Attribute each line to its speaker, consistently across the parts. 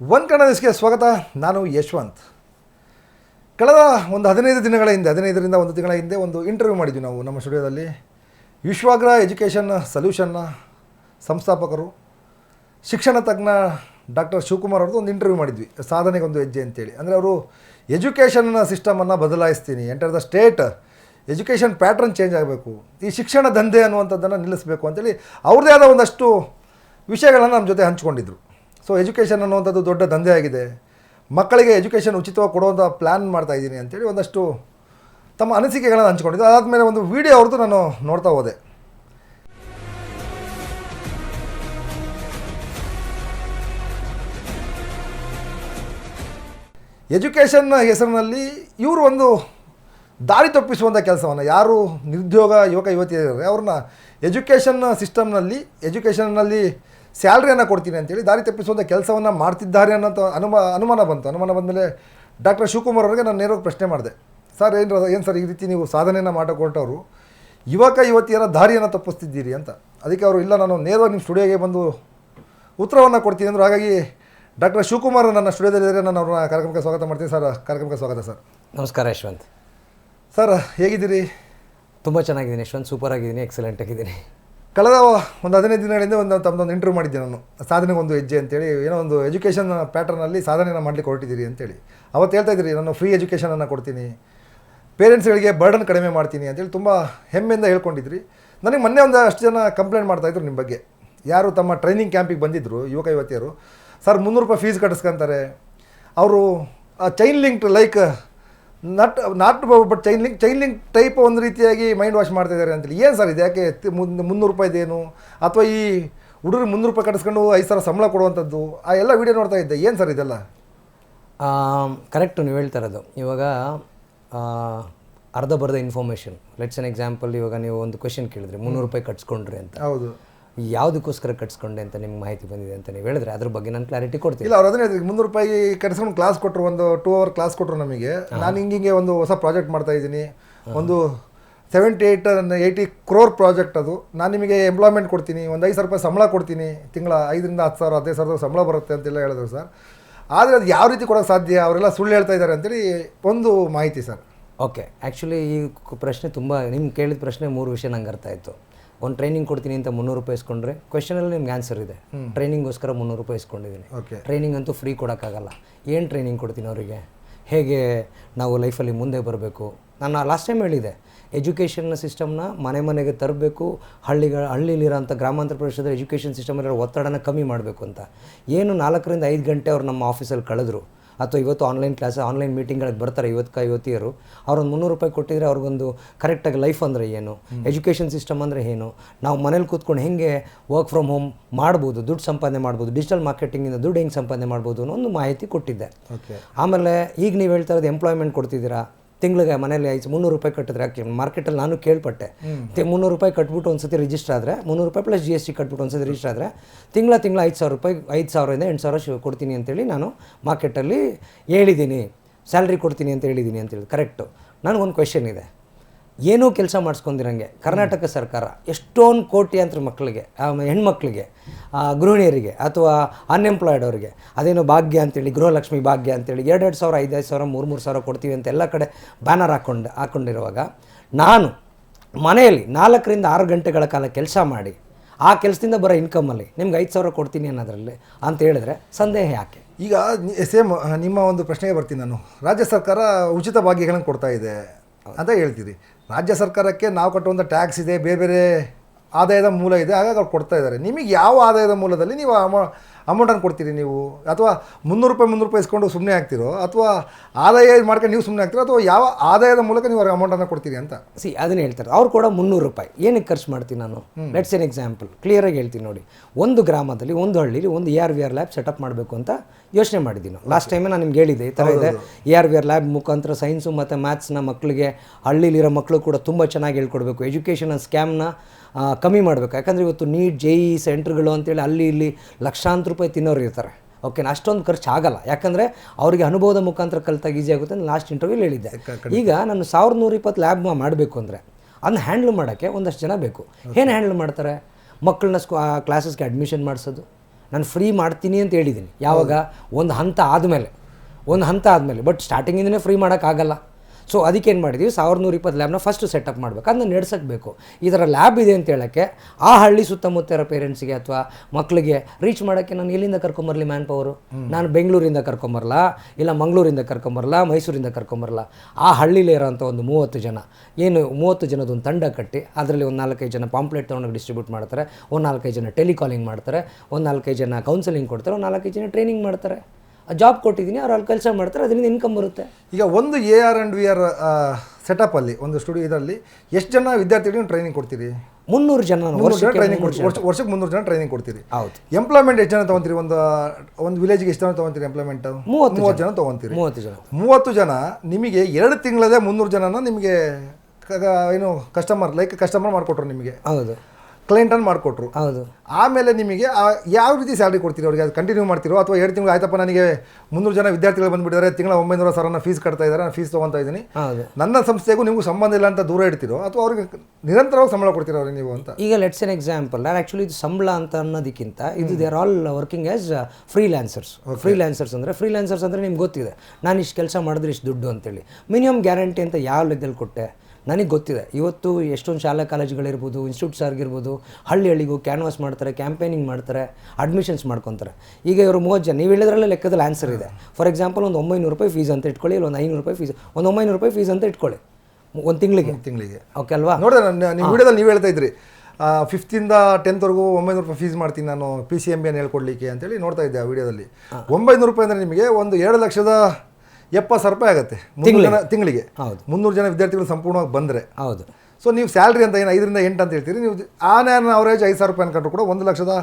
Speaker 1: One Kannada ಸ್ವಾಗತ. ನಾನು ಯಶವಂತ್. ಕಳೆದ ಒಂದು ಹದಿನೈದು ದಿನಗಳ ಹಿಂದೆ, ಹದಿನೈದರಿಂದ ಒಂದು ತಿಂಗಳ ಹಿಂದೆ ಒಂದು ಇಂಟರ್ವ್ಯೂ ಮಾಡಿದ್ವಿ ನಾವು ನಮ್ಮ ಸ್ಟುಡಿಯೋದಲ್ಲಿ. ವಿಶ್ವಾಗ್ರ ಎಜುಕೇಷನ್ ಸೊಲ್ಯೂಷನ್ನ ಸಂಸ್ಥಾಪಕರು, ಶಿಕ್ಷಣ ತಜ್ಞ ಡಾಕ್ಟರ್ ಶಿವಕುಮಾರ್ ಅವ್ರದ್ದು ಒಂದು ಇಂಟರ್ವ್ಯೂ ಮಾಡಿದ್ವಿ, ಸಾಧನೆಗೊಂದು ಹೆಜ್ಜೆ ಅಂತೇಳಿ. ಅಂದರೆ ಅವರು ಎಜುಕೇಷನ್ ಸಿಸ್ಟಮನ್ನು ಬದಲಾಯಿಸ್ತೀನಿ enter the state education pattern change ಆಗಬೇಕು, ಈ ಶಿಕ್ಷಣ ದಂಧೆ ಅನ್ನುವಂಥದ್ದನ್ನು ನಿಲ್ಲಿಸಬೇಕು ಅಂತೇಳಿ ಅವ್ರದ್ದೇ ಆದ ಒಂದಷ್ಟು ವಿಷಯಗಳನ್ನು ನಮ್ಮ ಜೊತೆ ಹಂಚ್ಕೊಂಡಿದ್ರು. ಸೊ ಎಜುಕೇಷನ್ ಅನ್ನುವಂಥದ್ದು ದೊಡ್ಡ ದಂಧೆ ಆಗಿದೆ ಮಕ್ಕಳಿಗೆ ಎಜುಕೇಷನ್ ಉಚಿತವಾಗಿ ಕೊಡುವಂಥ ಪ್ಲ್ಯಾನ್ ಮಾಡ್ತಾ ಇದ್ದೀನಿ ಅಂತೇಳಿ ಒಂದಷ್ಟು ತಮ್ಮ ಅನಿಸಿಕೆಗಳನ್ನು ಹಂಚ್ಕೊಂಡಿದ್ದು. ಅದಾದಮೇಲೆ ಒಂದು ವಿಡಿಯೋ ಅವ್ರದ್ದು ನಾನು ನೋಡ್ತಾ ಹೋದೆ. ಎಜುಕೇಷನ್ನ ಹೆಸರಿನಲ್ಲಿ ಇವರು ಒಂದು ದಾರಿ ತಪ್ಪಿಸುವಂಥ ಕೆಲಸವನ್ನು, ಯಾರು ನಿರುದ್ಯೋಗ ಯುವಕ ಯುವತಿಯರಿದ್ದಾರೆ, ಅವ್ರನ್ನ ಎಜುಕೇಷನ್ ಸಿಸ್ಟಮ್ನಲ್ಲಿ ಎಜುಕೇಷನ್ನಲ್ಲಿ ಸ್ಯಾಲ್ರಿಯನ್ನು ಕೊಡ್ತೀನಿ ಅಂತೇಳಿ ದಾರಿ ತಪ್ಪಿಸುವಂಥ ಕೆಲಸವನ್ನು ಮಾಡ್ತಿದ್ದಾರೆ ಅನ್ನೋಂಥ ಅನುಮ ಅನುಮಾನ ಬಂತು. ಅನುಮಾನ ಬಂದಮೇಲೆ ಡಾಕ್ಟರ್ ಶಿವಕುಮಾರ್ ಅವರಿಗೆ ನಾನು ನೇರವಾಗಿ ಪ್ರಶ್ನೆ ಮಾಡಿದೆ. ಸರ್ ಏನು ಏನು ಸರ್ ಈ ರೀತಿ ನೀವು ಸಾಧನೆಯನ್ನು ಮಾಡಿಕೊಟ್ಟವರು ಯುವಕ ಯುವತಿಯರ ದಾರಿಯನ್ನು ತಪ್ಪಿಸ್ತಿದ್ದೀರಿ ಅಂತ. ಅದಕ್ಕೆ ಅವರು ಇಲ್ಲ ನಾನು ನೇರವಾಗಿ ನಿಮ್ಮ ಸ್ಟುಡಿಯೋಗೆ ಬಂದು ಉತ್ತರವನ್ನು ಕೊಡ್ತೀನಿ ಅಂದರು. ಹಾಗಾಗಿ ಡಾಕ್ಟರ್ ಶಿವಕುಮಾರ್ ನನ್ನ ಸ್ಟುಡಿಯೋದಲ್ಲಿದ್ದರೆ ನಾನು ಅವ್ರನ್ನ ಕಾರ್ಯಕ್ರಮಕ್ಕೆ ಸ್ವಾಗತ ಮಾಡ್ತೀನಿ ಸರ್. ಕಾರ್ಯಕ್ರಮಕ್ಕೆ ಸ್ವಾಗತ ಸರ್.
Speaker 2: ನಮಸ್ಕಾರ ಯಶವಂತ್.
Speaker 1: ಸರ್ ಹೇಗಿದ್ದೀರಿ?
Speaker 2: ತುಂಬ ಚೆನ್ನಾಗಿದ್ದೀನಿ ಯಶವಂತ್. ಸೂಪರ್ ಆಗಿದ್ದೀನಿ. ಎಕ್ಸಲೆಂಟ್ ಆಗಿದ್ದೀನಿ.
Speaker 1: ಕಳೆದ ಒಂದು ಹದಿನೈದು ದಿನಗಳಿಂದ ಒಂದು ತಮ್ಮದೊಂದು ಇಂಟರ್ವ್ಯೂ ಮಾಡಿದ್ದೆ ನಾನು. ಸಾಧನೆಗೆ ಒಂದು ಹೆಜ್ಜೆ ಅಂತೇಳಿ, ಏನೋ ಒಂದು ಎಜುಕೇಷನ್ ಪ್ಯಾಟರ್ನಲ್ಲಿ ಸಾಧನೆಯನ್ನು ಮಾಡಲಿಕ್ಕೆ ಹೊರಟಿದ್ದೀರಿ ಅಂತೇಳಿ. ಅವತ್ತು ಹೇಳ್ತಾ ಇದ್ದೀರಿ ನಾನು ಫ್ರೀ ಎಜುಕೇಷನನ್ನು ಕೊಡ್ತೀನಿ ಪೇರೆಂಟ್ಸ್ಗಳಿಗೆ ಬರ್ಡನ್ ಕಡಿಮೆ ಮಾಡ್ತೀನಿ ಅಂತೇಳಿ ತುಂಬ ಹೆಮ್ಮೆಯಿಂದ ಹೇಳ್ಕೊಂಡಿದ್ರಿ. ನನಗೆ ಮೊನ್ನೆ ಒಂದು ಅಷ್ಟು ಜನ ಕಂಪ್ಲೇಂಟ್ ಮಾಡ್ತಾಯಿದ್ರು ನಿಮ್ಮ ಬಗ್ಗೆ. ಯಾರು ತಮ್ಮ ಟ್ರೈನಿಂಗ್ ಕ್ಯಾಂಪಿಗೆ ಬಂದಿದ್ದರು ಯುವಕ ಯುವತಿಯರು. ಸರ್, ಮುನ್ನೂರು ರೂಪಾಯಿ ಫೀಸ್ ಕಟ್ಟಿಸ್ಕೊಂತಾರೆ ಅವರು chain link like not not but chain link chain link type ಒಂದು ರೀತಿಯಾಗಿ ಮೈಂಡ್ ವಾಶ್ ಮಾಡ್ತಾ ಇದ್ದಾರೆ ಅಂತೇಳಿ. ಏನು ಸರ್ ಇದು? ಯಾಕೆ ಮುನ್ನೂರು ರೂಪಾಯಿದೇನು ಅಥವಾ ಈ ಹುಡುಗರು ಮುನ್ನೂರು ರೂಪಾಯಿ ಕಟ್ಟಿಸ್ಕೊಂಡು ಐದು ಸಾವಿರ ಸಂಬಳ ಕೊಡುವಂಥದ್ದು ಆ ಎಲ್ಲ ವಿಡಿಯೋ ನೋಡ್ತಾ ಇದ್ದೆ. ಏನು ಸರ್ ಇದೆಲ್ಲ?
Speaker 2: ಕರೆಕ್ಟು ನೀವು ಹೇಳ್ತಾ ಇರೋದು. ಇವಾಗ ಅರ್ಧ ಬರ್ಧ ಇನ್ಫಾರ್ಮೇಷನ್ ಲೆಟ್ಸ್ ಅನ್ ಎಕ್ಸಾಂಪಲ್ ಇವಾಗ ನೀವು ಒಂದು ಕ್ವೆಶನ್ ಕೇಳಿದ್ರಿ. ಮುನ್ನೂರು ರೂಪಾಯಿ ಕಟ್ಸ್ಕೊಂಡ್ರಿ ಅಂತ.
Speaker 1: ಹೌದು.
Speaker 2: ಯಾವುದಕ್ಕೋಸ್ಕರ ಕಟ್ಸ್ಕೊಂಡೆ ಅಂತ ನಿಮ್ಗೆ ಮಾಹಿತಿ ಬಂದಿದೆ ಅಂತ ನೀವು ಹೇಳಿದ್ರೆ ಅದ್ರ ಬಗ್ಗೆ ನಾನು ಕ್ಲಾರಿಟಿ ಕೊಡ್ತೀನಿ.
Speaker 1: ಇಲ್ಲ ಅವ್ರು ಅದನ್ನೇ ಹೇಳಿದ್ರು, ಮುನ್ನೂರು ರೂಪಾಯಿ ಕಟ್ಸ್ಕೊಂಡು ಕ್ಲಾಸ್ ಕೊಟ್ಟರು ಒಂದು ಟೂ ಅವರ್ ಕ್ಲಾಸ್ ಕೊಟ್ಟರು ನಮಗೆ. ನಾನು ಹಿಂಗೆ ಒಂದು ಹೊಸ ಪ್ರಾಜೆಕ್ಟ್ ಮಾಡ್ತಾ ಇದ್ದೀನಿ. ಒಂದು seventy eight eighty crore project ಅದು. ನಾನು ನಿಮಗೆ ಎಂಪ್ಲಾಯ್ಮೆಂಟ್ ಕೊಡ್ತೀನಿ ಒಂದು ಐದು ಸಾವಿರ ರೂಪಾಯಿ ಸಂಬಳ ಕೊಡ್ತೀನಿ ತಿಂಗಳ ಐದರಿಂದ ಹತ್ತು ಸಾವಿರ ಹದಿನೈದು ಸಾವಿರದ ಸಂಬಳ ಬರುತ್ತೆ ಅಂತೆಲ್ಲ ಹೇಳಿದ್ರು ಸರ್. ಆದರೆ ಅದು ಯಾವ ರೀತಿ ಕೊಡೋಕ್ಕೆ ಸಾಧ್ಯ ಅವರೆಲ್ಲ ಸುಳ್ಳು ಹೇಳ್ತಾ ಇದ್ದಾರೆ ಅಂತೇಳಿ ಒಂದು ಮಾಹಿತಿ ಸರ್.
Speaker 2: ಓಕೆ ಆ್ಯಕ್ಚುಲಿ ಈ ಕು- ಪ್ರಶ್ನೆ ತುಂಬ ನಿಮ್ಗೆ ಕೇಳಿದ ಪ್ರಶ್ನೆ ಮೂರು ವಿಷಯ ನಂಗೆ ಅರ್ಥ ಆಯಿತು. ಒಂದು ಟ್ರೈನಿಂಗ್ ಕೊಡ್ತೀನಿ ಅಂತ ಮುನ್ನೂರು ರೂಪಾಯಿ ಇಸ್ಕೊಂಡ್ರೆ ಕ್ವೆಶನಲ್ಲಿ ನಿಮ್ಗೆ ಆನ್ಸರ್ ಇದೆ. ಟ್ರೈನಿಂಗೋಸ್ಕರ ಮುನ್ನೂರು ರೂಪಾಯಿ ಇಸ್ಕೊಂಡಿದ್ದೀನಿ.
Speaker 1: ಓಕೆ
Speaker 2: ಟ್ರೈನಿಂಗ್ ಅಂತೂ ಫ್ರೀ ಕೊಡೋಕ್ಕಾಗಲ್ಲ. ಏನು ಟ್ರೈನಿಂಗ್ ಕೊಡ್ತೀನಿ ಅವರಿಗೆ? ಹೇಗೆ ನಾವು ಲೈಫಲ್ಲಿ ಮುಂದೆ ಬರಬೇಕು? ನಾನು ಲಾಸ್ಟ್ ಟೈಮ್ ಹೇಳಿದೆ ಎಜುಕೇಷನ್ ಸಿಸ್ಟಮ್ನ ಮನೆ ಮನೆಗೆ ತರಬೇಕು ಹಳ್ಳಿಗಳ ಹಳ್ಳಿಲಿರೋಂಥ ಗ್ರಾಮಾಂತರ ಪ್ರದೇಶದ ಎಜುಕೇಷನ್ ಸಿಸ್ಟಮಲ್ಲಿರೋ ಒತ್ತಡನ ಕಮ್ಮಿ ಮಾಡಬೇಕು ಅಂತ. ಏನು ನಾಲ್ಕರಿಂದ ಐದು ಗಂಟೆ ಅವ್ರು ನಮ್ಮ ಆಫೀಸಲ್ಲಿ ಕಳೆದ್ರು. ಅಥವಾ ಇವತ್ತು ಆನ್ಲೈನ್ ಕ್ಲಾಸ್ ಆನ್ಲೈನ್ ಮೀಟಿಂಗ್ಗಳಿಗೆ ಬರ್ತಾರೆ ಇವತ್ತು ಯುವತಿಯರು. ಅವ್ರೊಂದು ಮುನ್ನೂರು ರೂಪಾಯಿ ಕೊಟ್ಟಿದ್ರೆ ಅವ್ರಿಗೊಂದು ಕರೆಕ್ಟಾಗಿ ಲೈಫ್ ಅಂದರೆ ಏನು? ಎಜುಕೇಷನ್ ಸಿಸ್ಟಮ್ ಅಂದರೆ ಏನು? ನಾವು ಮನೇಲಿ ಕೂತ್ಕೊಂಡು ಹೆಂಗೆ ವರ್ಕ್ ಫ್ರಮ್ ಹೋಮ್ ಮಾಡ್ಬೋದು ದುಡ್ಡು ಸಂಪಾದನೆ ಮಾಡ್ಬೋದು ಡಿಜಿಟಲ್ ಮಾರ್ಕೆಟಿಂಗಿಂದ ದುಡ್ಡು ಹೆಂಗೆ ಸಂಪಾದನೆ ಮಾಡ್ಬೋದು ಅನ್ನೋ ಒಂದು ಮಾಹಿತಿ ಕೊಟ್ಟಿದ್ದೆ.
Speaker 1: ಓಕೆ
Speaker 2: ಆಮೇಲೆ ಈಗ ನೀವು ಹೇಳ್ತಾ ಇರೋದು ಎಂಪ್ಲಾಯ್ಮೆಂಟ್ ಕೊಡ್ತಿದ್ದೀರಾ? ತಿಂಗಳಿಗೆ ಮನೇಲಿ ಐದು ಮುನ್ನೂರು ರೂಪಾಯಿ ಕಟ್ಟಿದ್ರೆ ಯಾಕೆ ಮಾರ್ಕೆಟಲ್ಲಿ ನಾನು ಕೇಳ್ಪಟ್ಟೆ. ಮುನ್ನೂರು ರೂಪಾಯಿ ಕಟ್ಬಿಟ್ಟು ಒಂದು ಸತಿ ರಿಜಿಸ್ಟರ್ ಆದರೆ ಮುನ್ನೂರು ರೂಪಾಯಿ ಪ್ಲಸ್ ಜಿ ಎಸ್ ಟಿ ಕಟ್ಬಿಟ್ಟು ಒಂದು ಸತಿ ರಿಜಿಸ್ಟರ್ ಆದರೆ ತಿಂಗಳ ತಿಂಗಳ ಐದು ಸಾವಿರ ರೂಪಾಯಿ ಐದು ಸಾವಿರದಿಂದ ಎಂಟು ಸಾವಿರ ಶಿವ ಕೊಡ್ತೀನಿ ಅಂತೇಳಿ ನಾನು ಮಾರ್ಕೆಟಲ್ಲಿ ಹೇಳಿದ್ದೀನಿ. ಸ್ಯಾಲ್ರಿ ಕೊಡ್ತೀನಿ ಅಂತ ಹೇಳಿದ್ದೀನಿ ಅಂತೇಳಿ ಕರೆಕ್ಟು ನನಗೊಂದು ಕ್ವೆಶನ್ ಇದೆ. ಏನೂ ಕೆಲಸ ಮಾಡಿಸ್ಕೊಂಡಿರಂಗೆ. ಕರ್ನಾಟಕ ಸರ್ಕಾರ ಎಷ್ಟೊಂದು ಕೋಟ್ಯಾಂತರ ಮಕ್ಕಳಿಗೆ ಹೆಣ್ಮಕ್ಳಿಗೆ ಗೃಹಿಣಿಯರಿಗೆ ಅಥವಾ ಅನ್ಎಂಪ್ಲಾಯ್ಡ್ ಅವರಿಗೆ, ಅದೇನೋ ಭಾಗ್ಯ ಅಂತೇಳಿ, ಗೃಹಲಕ್ಷ್ಮಿ ಭಾಗ್ಯ ಅಂತೇಳಿ ಎರಡೆರಡು ಸಾವಿರ, ಐದೈದು ಸಾವಿರ ಮೂರು ಮೂರು ಸಾವಿರ ಕೊಡ್ತೀವಿ ಅಂತ ಎಲ್ಲ ಕಡೆ ಬ್ಯಾನರ್ ಹಾಕ್ಕೊಂಡು ಹಾಕ್ಕೊಂಡಿರುವಾಗ ನಾನು ಮನೆಯಲ್ಲಿ ನಾಲ್ಕರಿಂದ ಆರು ಗಂಟೆಗಳ ಕಾಲ ಕೆಲಸ ಮಾಡಿ, ಆ ಕೆಲಸದಿಂದ ಬರೋ ಇನ್ಕಮಲ್ಲಿ ನಿಮ್ಗೆ ಐದು ಸಾವಿರ ಕೊಡ್ತೀನಿ ಅನ್ನೋದ್ರಲ್ಲಿ ಅಂತ ಹೇಳಿದ್ರೆ ಸಂದೇಹ ಯಾಕೆ?
Speaker 1: ಈಗ ಸೇಮ್ ನಿಮ್ಮ ಒಂದು ಪ್ರಶ್ನೆಗೆ ಬರ್ತೀನಿ ನಾನು. ರಾಜ್ಯ ಸರ್ಕಾರ ಉಚಿತ ಭಾಗ್ಯಗಳನ್ನು ಕೊಡ್ತಾ ಇದೆ ಅಂತ ಹೇಳ್ತೀರಿ. ರಾಜ್ಯ ಸರ್ಕಾರಕ್ಕೆ ನಾವು ಕಟ್ಟುವಂಥ ಟ್ಯಾಕ್ಸ್ ಇದೆ, ಬೇರೆ ಬೇರೆ ಆದಾಯದ ಮೂಲ ಇದೆ, ಹಾಗಾಗಿ ಅವ್ರು ಕೊಡ್ತಾ ಇದ್ದಾರೆ. ನಿಮಗೆ ಯಾವ ಆದಾಯದ ಮೂಲದಲ್ಲಿ ನೀವು ಅಮೌ ಅಮೌಂಟನ್ನು ಕೊಡ್ತೀರಿ ನೀವು? ಅಥವಾ ಮುನ್ನೂರು ರೂಪಾಯಿ ಮುನ್ನೂರು ರೂಪಾಯಿ ಇಸ್ಕೊಂಡು ಸುಮ್ಮನೆ ಆಗ್ತಿರೋ? ಅಥವಾ ಆದಾಯ ಇದ್ ಮಾಡ್ಕೊಂಡು ನೀವು ಸುಮ್ಮನೆ ಆಗ್ತಿರೋ? ಅಥವಾ ಯಾವ ಆದಾಯದ ಮೂಲಕ ನೀವು ಅವ್ರಿಗೆ ಅಮೌಂಟನ್ನು ಕೊಡ್ತೀರಿ ಅಂತ?
Speaker 2: ಸಿ ಅದನ್ನ ಹೇಳ್ತಾರೆ. ಅವ್ರು ಕೂಡ ಮುನ್ನೂರು ರೂಪಾಯಿ. ಏನಕ್ಕೆ ಖರ್ಚು ಮಾಡ್ತೀನಿ ನಾನು? ಲೆಟ್ಸ್ ಎನ್ ಎಕ್ಸಾಂಪಲ್ ಕ್ಲಿಯರಾಗಿ ಹೇಳ್ತೀನಿ ನೋಡಿ. ಒಂದು ಗ್ರಾಮದಲ್ಲಿ ಒಂದು ಹಳ್ಳಿಲಿ ಒಂದು A R V R lab setup ಮಾಡಬೇಕು ಅಂತ ಯೋಚನೆ ಮಾಡಿದ್ದೀನಿ ನಾವು ಲಾಸ್ಟ್ ಟೈಮೇ ನಾನು ನಿಮ್ಗೆ ಹೇಳಿದ್ದೆ ಈ ಥರ ಇದೆ. A R V R lab ಮುಖಾಂತರ ಸೈನ್ಸು ಮತ್ತು ಮ್ಯಾಥ್ಸ್ನ ಮಕ್ಕಳಿಗೆ ಹಳ್ಳಿಲಿರೋ ಮಕ್ಕಳು ಕೂಡ ತುಂಬ ಚೆನ್ನಾಗಿ ಹೇಳ್ಕೊಡ್ಬೇಕು. ಎಜುಕೇಷನ್ ಸ್ಕ್ಯಾಮ್ನ ಕಮ್ಮಿ ಮಾಡಬೇಕು. ಯಾಕಂದರೆ ಇವತ್ತು ನೀಟ್ ಜೆ ಇ ಸೆಂಟ್ರ್ಗಳು ಅಂತೇಳಿ ಅಲ್ಲಿ ಇಲ್ಲಿ ಲಕ್ಷಾಂತರ ರೂಪಾಯಿ ತಿನ್ನೋರು ಇರ್ತಾರೆ. ಓಕೆ ಅಷ್ಟೊಂದು ಖರ್ಚು ಆಗಲ್ಲ. ಯಾಕಂದರೆ ಅವರಿಗೆ ಅನುಭವದ ಮುಖಾಂತರ ಕಲಿತಾಗ ಈಸಿ ಆಗುತ್ತೆ ಅಂತ ಲಾಸ್ಟ್ ಇಂಟರ್ವ್ಯೂಲಿ ಹೇಳಿದ್ದೆ. ಈಗ ನಾನು ಸಾವಿರದ ನೂರ ಇಪ್ಪತ್ತು ಲ್ಯಾಬ್ ಮಾಡಬೇಕು ಅಂದರೆ ಅದನ್ನ ಹ್ಯಾಂಡ್ಲ್ ಮಾಡೋಕ್ಕೆ ಒಂದಷ್ಟು ಜನ ಬೇಕು. ಏನು ಹ್ಯಾಂಡ್ಲ್ ಮಾಡ್ತಾರೆ? ಮಕ್ಕಳನ್ನ ಸ್ಕೂ ಕ್ಲಾಸಸ್ಗೆ ಅಡ್ಮಿಷನ್ ಮಾಡಿಸೋದು. ನಾನು ಫ್ರೀ ಮಾಡ್ತೀನಿ ಅಂತ ಹೇಳಿದ್ದೀನಿ ಯಾವಾಗ? ಒಂದು ಹಂತ ಆದಮೇಲೆ. ಒಂದು ಹಂತ ಆದಮೇಲೆ. ಬಟ್ ಸ್ಟಾರ್ಟಿಂಗಿಂದನೇ ಫ್ರೀ ಮಾಡೋಕ್ಕಾಗಲ್ಲ ಸೊ ಅದಕ್ಕೆ ಏನು ಮಾಡಿದ್ವಿ? ಸಾವಿರದ ನೂರ ಇಪ್ಪತ್ತು ಲ್ಯಾಬ್ನ ಫಸ್ಟ್ ಸೆಟಪ್ ಮಾಡಬೇಕು. ಅದನ್ನ ನಡೆಸಬೇಕು ಈ ಥರ ಲ್ಯಾಬ್ ಇದೆ ಅಂತ ಹೇಳೋಕ್ಕೆ ಆ ಹಳ್ಳಿ ಸುತ್ತಮುತ್ತ ಇರೋ ಪೇರೆಂಟ್ಸ್ಗೆ ಅಥವಾ ಮಕ್ಕಳಿಗೆ ರೀಚ್ ಮಾಡೋಕ್ಕೆ ನಾನು ಎಲ್ಲಿಂದ ಕರ್ಕೊಂಬರಲಿ ಮ್ಯಾನ್ ಪವರು ನಾನು ಬೆಂಗಳೂರಿಂದ ಕರ್ಕೊಂಬರಲ್ಲ ಇಲ್ಲ ಮಂಗಳೂರಿಂದ ಕರ್ಕೊಂಬರಲ್ಲ ಮೈಸೂರಿಂದ ಕರ್ಕೊಂಬರಲ್ಲ ಆ ಹಳ್ಳಿಲಿ ಇರೋಂಥ ಒಂದು ಮೂವತ್ತು ಜನ. ಏನು ಮೂವತ್ತು ಜನದ ಒಂದು ತಂಡ ಕಟ್ಟಿ ಅದರಲ್ಲಿ ಒಂದು ನಾಲ್ಕೈದು ಜನ ಪಾಂಪ್ಲೆಟ್ ತೊಗೊಂಡೋಗಿ ಡಿಸ್ಟ್ರಿಬ್ಯೂಟ್ ಮಾಡ್ತಾರೆ. ಒಂದು ನಾಲ್ಕೈದು ಜನ ಟೆಲಿಕಾಲಿಂಗ್ ಮಾಡ್ತಾರೆ. ಒಂದು ನಾಲ್ಕೈದು ಜನ ಕೌನ್ಸಿಲಿಂಗ್ ಕೊಡ್ತಾರೆ. ಒಂದು ನಾಲ್ಕೈದು ಜನ ಟ್ರೈನಿಂಗ್ ಮಾಡ್ತಾರೆ. ಜಾಬ್ ಕೊಟ್ಟಿದ್ದೀನಿ ಅವ್ರು ಅಲ್ಲಿ ಕೆಲಸ ಮಾಡ್ತಾರೆ ಅದರಿಂದ ಇನ್ಕಮ್ ಬರುತ್ತೆ.
Speaker 1: ಈಗ ಒಂದು A R and V R ಸೆಟಪಲ್ಲಿ ಒಂದು ಸ್ಟುಡಿಯೋ ಇದರಲ್ಲಿ ಎಷ್ಟು ಜನ ವಿದ್ಯಾರ್ಥಿಗಳಿಗೆ ಟ್ರೈನಿಂಗ್ ಕೊಡ್ತೀರಿ?
Speaker 2: ಮುನ್ನೂರು ಜನ
Speaker 1: ಟ್ರೈನಿಂಗ್ ಕೊಡ್ತೀವಿ ವರ್ಷ ವರ್ಷಕ್ಕೆ ಮುನ್ನೂರು ಜನ ಟ್ರೈನಿಂಗ್ ಕೊಡ್ತೀರಿ.
Speaker 2: ಹೌದು.
Speaker 1: ಎಂಪ್ಲಾಯ್ಮೆಂಟ್ ಎಷ್ಟು ಜನ ತೊಗೊಂತೀರಿ? ಒಂದು ಒಂದು ವಿಲೇಜ್ಗೆ ಎಷ್ಟು ಜನ ತೊಗೊಂತೀರಿ ಎಂಪ್ಲಾಯ್ಮೆಂಟ್
Speaker 2: ಮೂವತ್ತು
Speaker 1: ಮೂವತ್ತು ಜನ ತೊಗೊಂತೀರಿ.
Speaker 2: ಮೂವತ್ತು ಜನ.
Speaker 1: ಮೂವತ್ತು ಜನ ನಿಮಗೆ ಎರಡು ತಿಂಗಳದೇ ಮುನ್ನೂರು ಜನನ ನಿಮಗೆ ಏನು ಕಸ್ಟಮರ್ ಲೈಕ್ ಕಸ್ಟಮರ್ ಮಾಡಿಕೊಟ್ರು ನಿಮಗೆ.
Speaker 2: ಹೌದು.
Speaker 1: ಕ್ಲೈಂಟನ್ನು ಮಾಡಿಕೊಟ್ರು.
Speaker 2: ಹೌದು.
Speaker 1: ಆಮೇಲೆ ನಿಮಗೆ ಆ ಯಾವ ರೀತಿ ಸ್ಯಾಲ್ರಿ ಕೊಡ್ತೀರಿ ಅವರಿಗೆ? ಅದು ಕಂಟಿನ್ಯೂ ಮಾಡ್ತೀರೋ ಅಥವಾ ಎರಡು ತಿಂಗಳು ಆಯ್ತಪ್ಪ ನನಗೆ ಮುನ್ನೂರು ಜನ ವಿದ್ಯಾರ್ಥಿಗಳು ಬಂದುಬಿಟ್ಟಿದ್ದಾರೆ ತಿಂಗಳ ಒಂಬೈನೂರ ಸಾವಿರನ ಫೀಸ್ ಕಟ್ತಾ ಇದ್ದಾರೆ ನಾನು ಫೀಸ್ ತೊಗೊತಾ ಇದ್ದೀನಿ.
Speaker 2: ಹೌದು.
Speaker 1: ನನ್ನ ಸಂಸ್ಥೆಗೂ ನಿಮಗೂ ಸಂಬಂಧ ಇಲ್ಲ ಅಂತ ದೂರ ಇಡ್ತೀರೋ ಅಥವಾ ಅವ್ರಿಗೆ ನಿರಂತರವಾಗಿ ಸಂಬಳ ಕೊಡ್ತೀರೋ ಅವ್ರಿಗೆ ನೀವು ಅಂತ?
Speaker 2: ಈಗ ಲೆಟ್ಸ್ ಎನ್ ಎಕ್ಸಾಂಪಲ್ ನಾನು ಆ್ಯಕ್ಚುಲಿ ಇದು ಸಂಬಳ ಅಂತ ಅನ್ನೋದಕ್ಕಿಂತ ಇದು they are all working as freelancers freelancers ಅಂದರೆ ಫ್ರೀಲ್ಯಾನ್ಸರ್ಸ್ ಅಂದರೆ ನಿಮ್ಗೆ ಗೊತ್ತಿದೆ ನಾನು ಇಷ್ಟು ಕೆಲಸ ಮಾಡಿದ್ರೆ ಇಷ್ಟು ದುಡ್ಡು ಅಂತೇಳಿ. ಮಿನಿಮಮ್ ಗ್ಯಾರಂಟಿ ಅಂತ ಯಾವ ಲೆಕ್ಕದಲ್ಲಿ ಕೊಟ್ಟೆ? ನನಗೆ ಗೊತ್ತಿದೆ. ಇವತ್ತು ಎಷ್ಟೊಂದು ಶಾಲಾ ಕಾಲೇಜುಗಳಿರ್ಬೋದು ಇನ್ಸ್ಟಿಟ್ಯೂಟ್ಸ್ ಆಗಿರ್ಬೋದು ಹಳ್ಳಿ ಹಳ್ಳಿಗೂ ಕ್ಯಾನ್ವಾಸ್ ಮಾಡ್ತಾರೆ ಕ್ಯಾಂಪೇನಿಂಗ್ ಮಾಡ್ತಾರೆ ಅಡ್ಮಿಷನ್ಸ್ ಮಾಡ್ಕೊತಾರೆ. ಈಗ ಇವರು ಮೂವತ್ತು ಜನ ನೀವು ಹೇಳಿದ್ರಲ್ಲೇ ಲೆಕ್ಕದಲ್ಲಿ ಆನ್ಸರ್ ಇದೆ. ಫಾರ್ ಎಕ್ಸಾಂಪಲ್ ಒಂದು ಒಂಬೈನೂರು ರೂಪಾಯಿ ಫೀಸ್ ಅಂತ ಇಟ್ಕೊಳ್ಳಿ ಇಲ್ಲ ಒಂದು ಐನೂರು ರೂಪಾಯಿ ಫೀಸ್ ಒಂದು ಒಂಬೈನೂರು ರೂಪಾಯಿ ಫೀಸ್ ಅಂತ ಇಟ್ಕೊಳ್ಳಿ. ಒಂದು ತಿಂಗಳಿಗೆ.
Speaker 1: ತಿಂಗಳಿಗೆ.
Speaker 2: ಓಕೆ ಅಲ್ವಾ?
Speaker 1: ನೋಡಿ ನಾನು ನೀವು ವಿಡಿಯೋದಲ್ಲಿ ನೀವು ಹೇಳ್ತಾ ಇದ್ರಿ. ಫಿಫ್ತಿಂದ ಟೆಂತ್ವರೆಗೂ ಒಂಬೈನೂರು ರೂಪಾಯಿ ಫೀಸ್ ಮಾಡ್ತೀನಿ ನಾನು ಪಿ ಸಿ ಎಂ ಬಿಯನ್ನು ಹೇಳ್ಕೊಡ್ಲಿಕ್ಕೆ ಅಂತೇಳಿ ನೋಡ್ತಾ ಇದ್ದೆ ಆ ವಿಡಿಯೋದಲ್ಲಿ. ಒಂಬೈನೂರು ರೂಪಾಯಿ ಅಂದರೆ ನಿಮಗೆ ಒಂದು ಎರಡು ಲಕ್ಷದ ಎಪ್ಪತ್ತು ಸಾವಿರ ರೂಪಾಯಿ ಆಗುತ್ತೆ. ಮುನ್ನೂರು ಜನ ತಿಂಗಳಿಗೆ.
Speaker 2: ಹೌದು.
Speaker 1: ಮುನ್ನೂರು ಜನ ವಿದ್ಯಾರ್ಥಿಗಳು ಸಂಪೂರ್ಣವಾಗಿ ಬಂದರೆ.
Speaker 2: ಹೌದು.
Speaker 1: ಸೊ ನೀವು ಸ್ಯಾಲ್ರಿ ಅಂತ ಏನು ಐದರಿಂದ ಎಂಟು ಅಂತ ಹೇಳ್ತೀರಿ ನೀವು ಆನ್ ಆನ್ ಅವರೇಜ್ ಐದು ಸಾವಿರ ರೂಪಾಯಿ ಅನ್ಕೊಂಡ್ರು ಕೂಡ ಒಂದು ಲಕ್ಷದ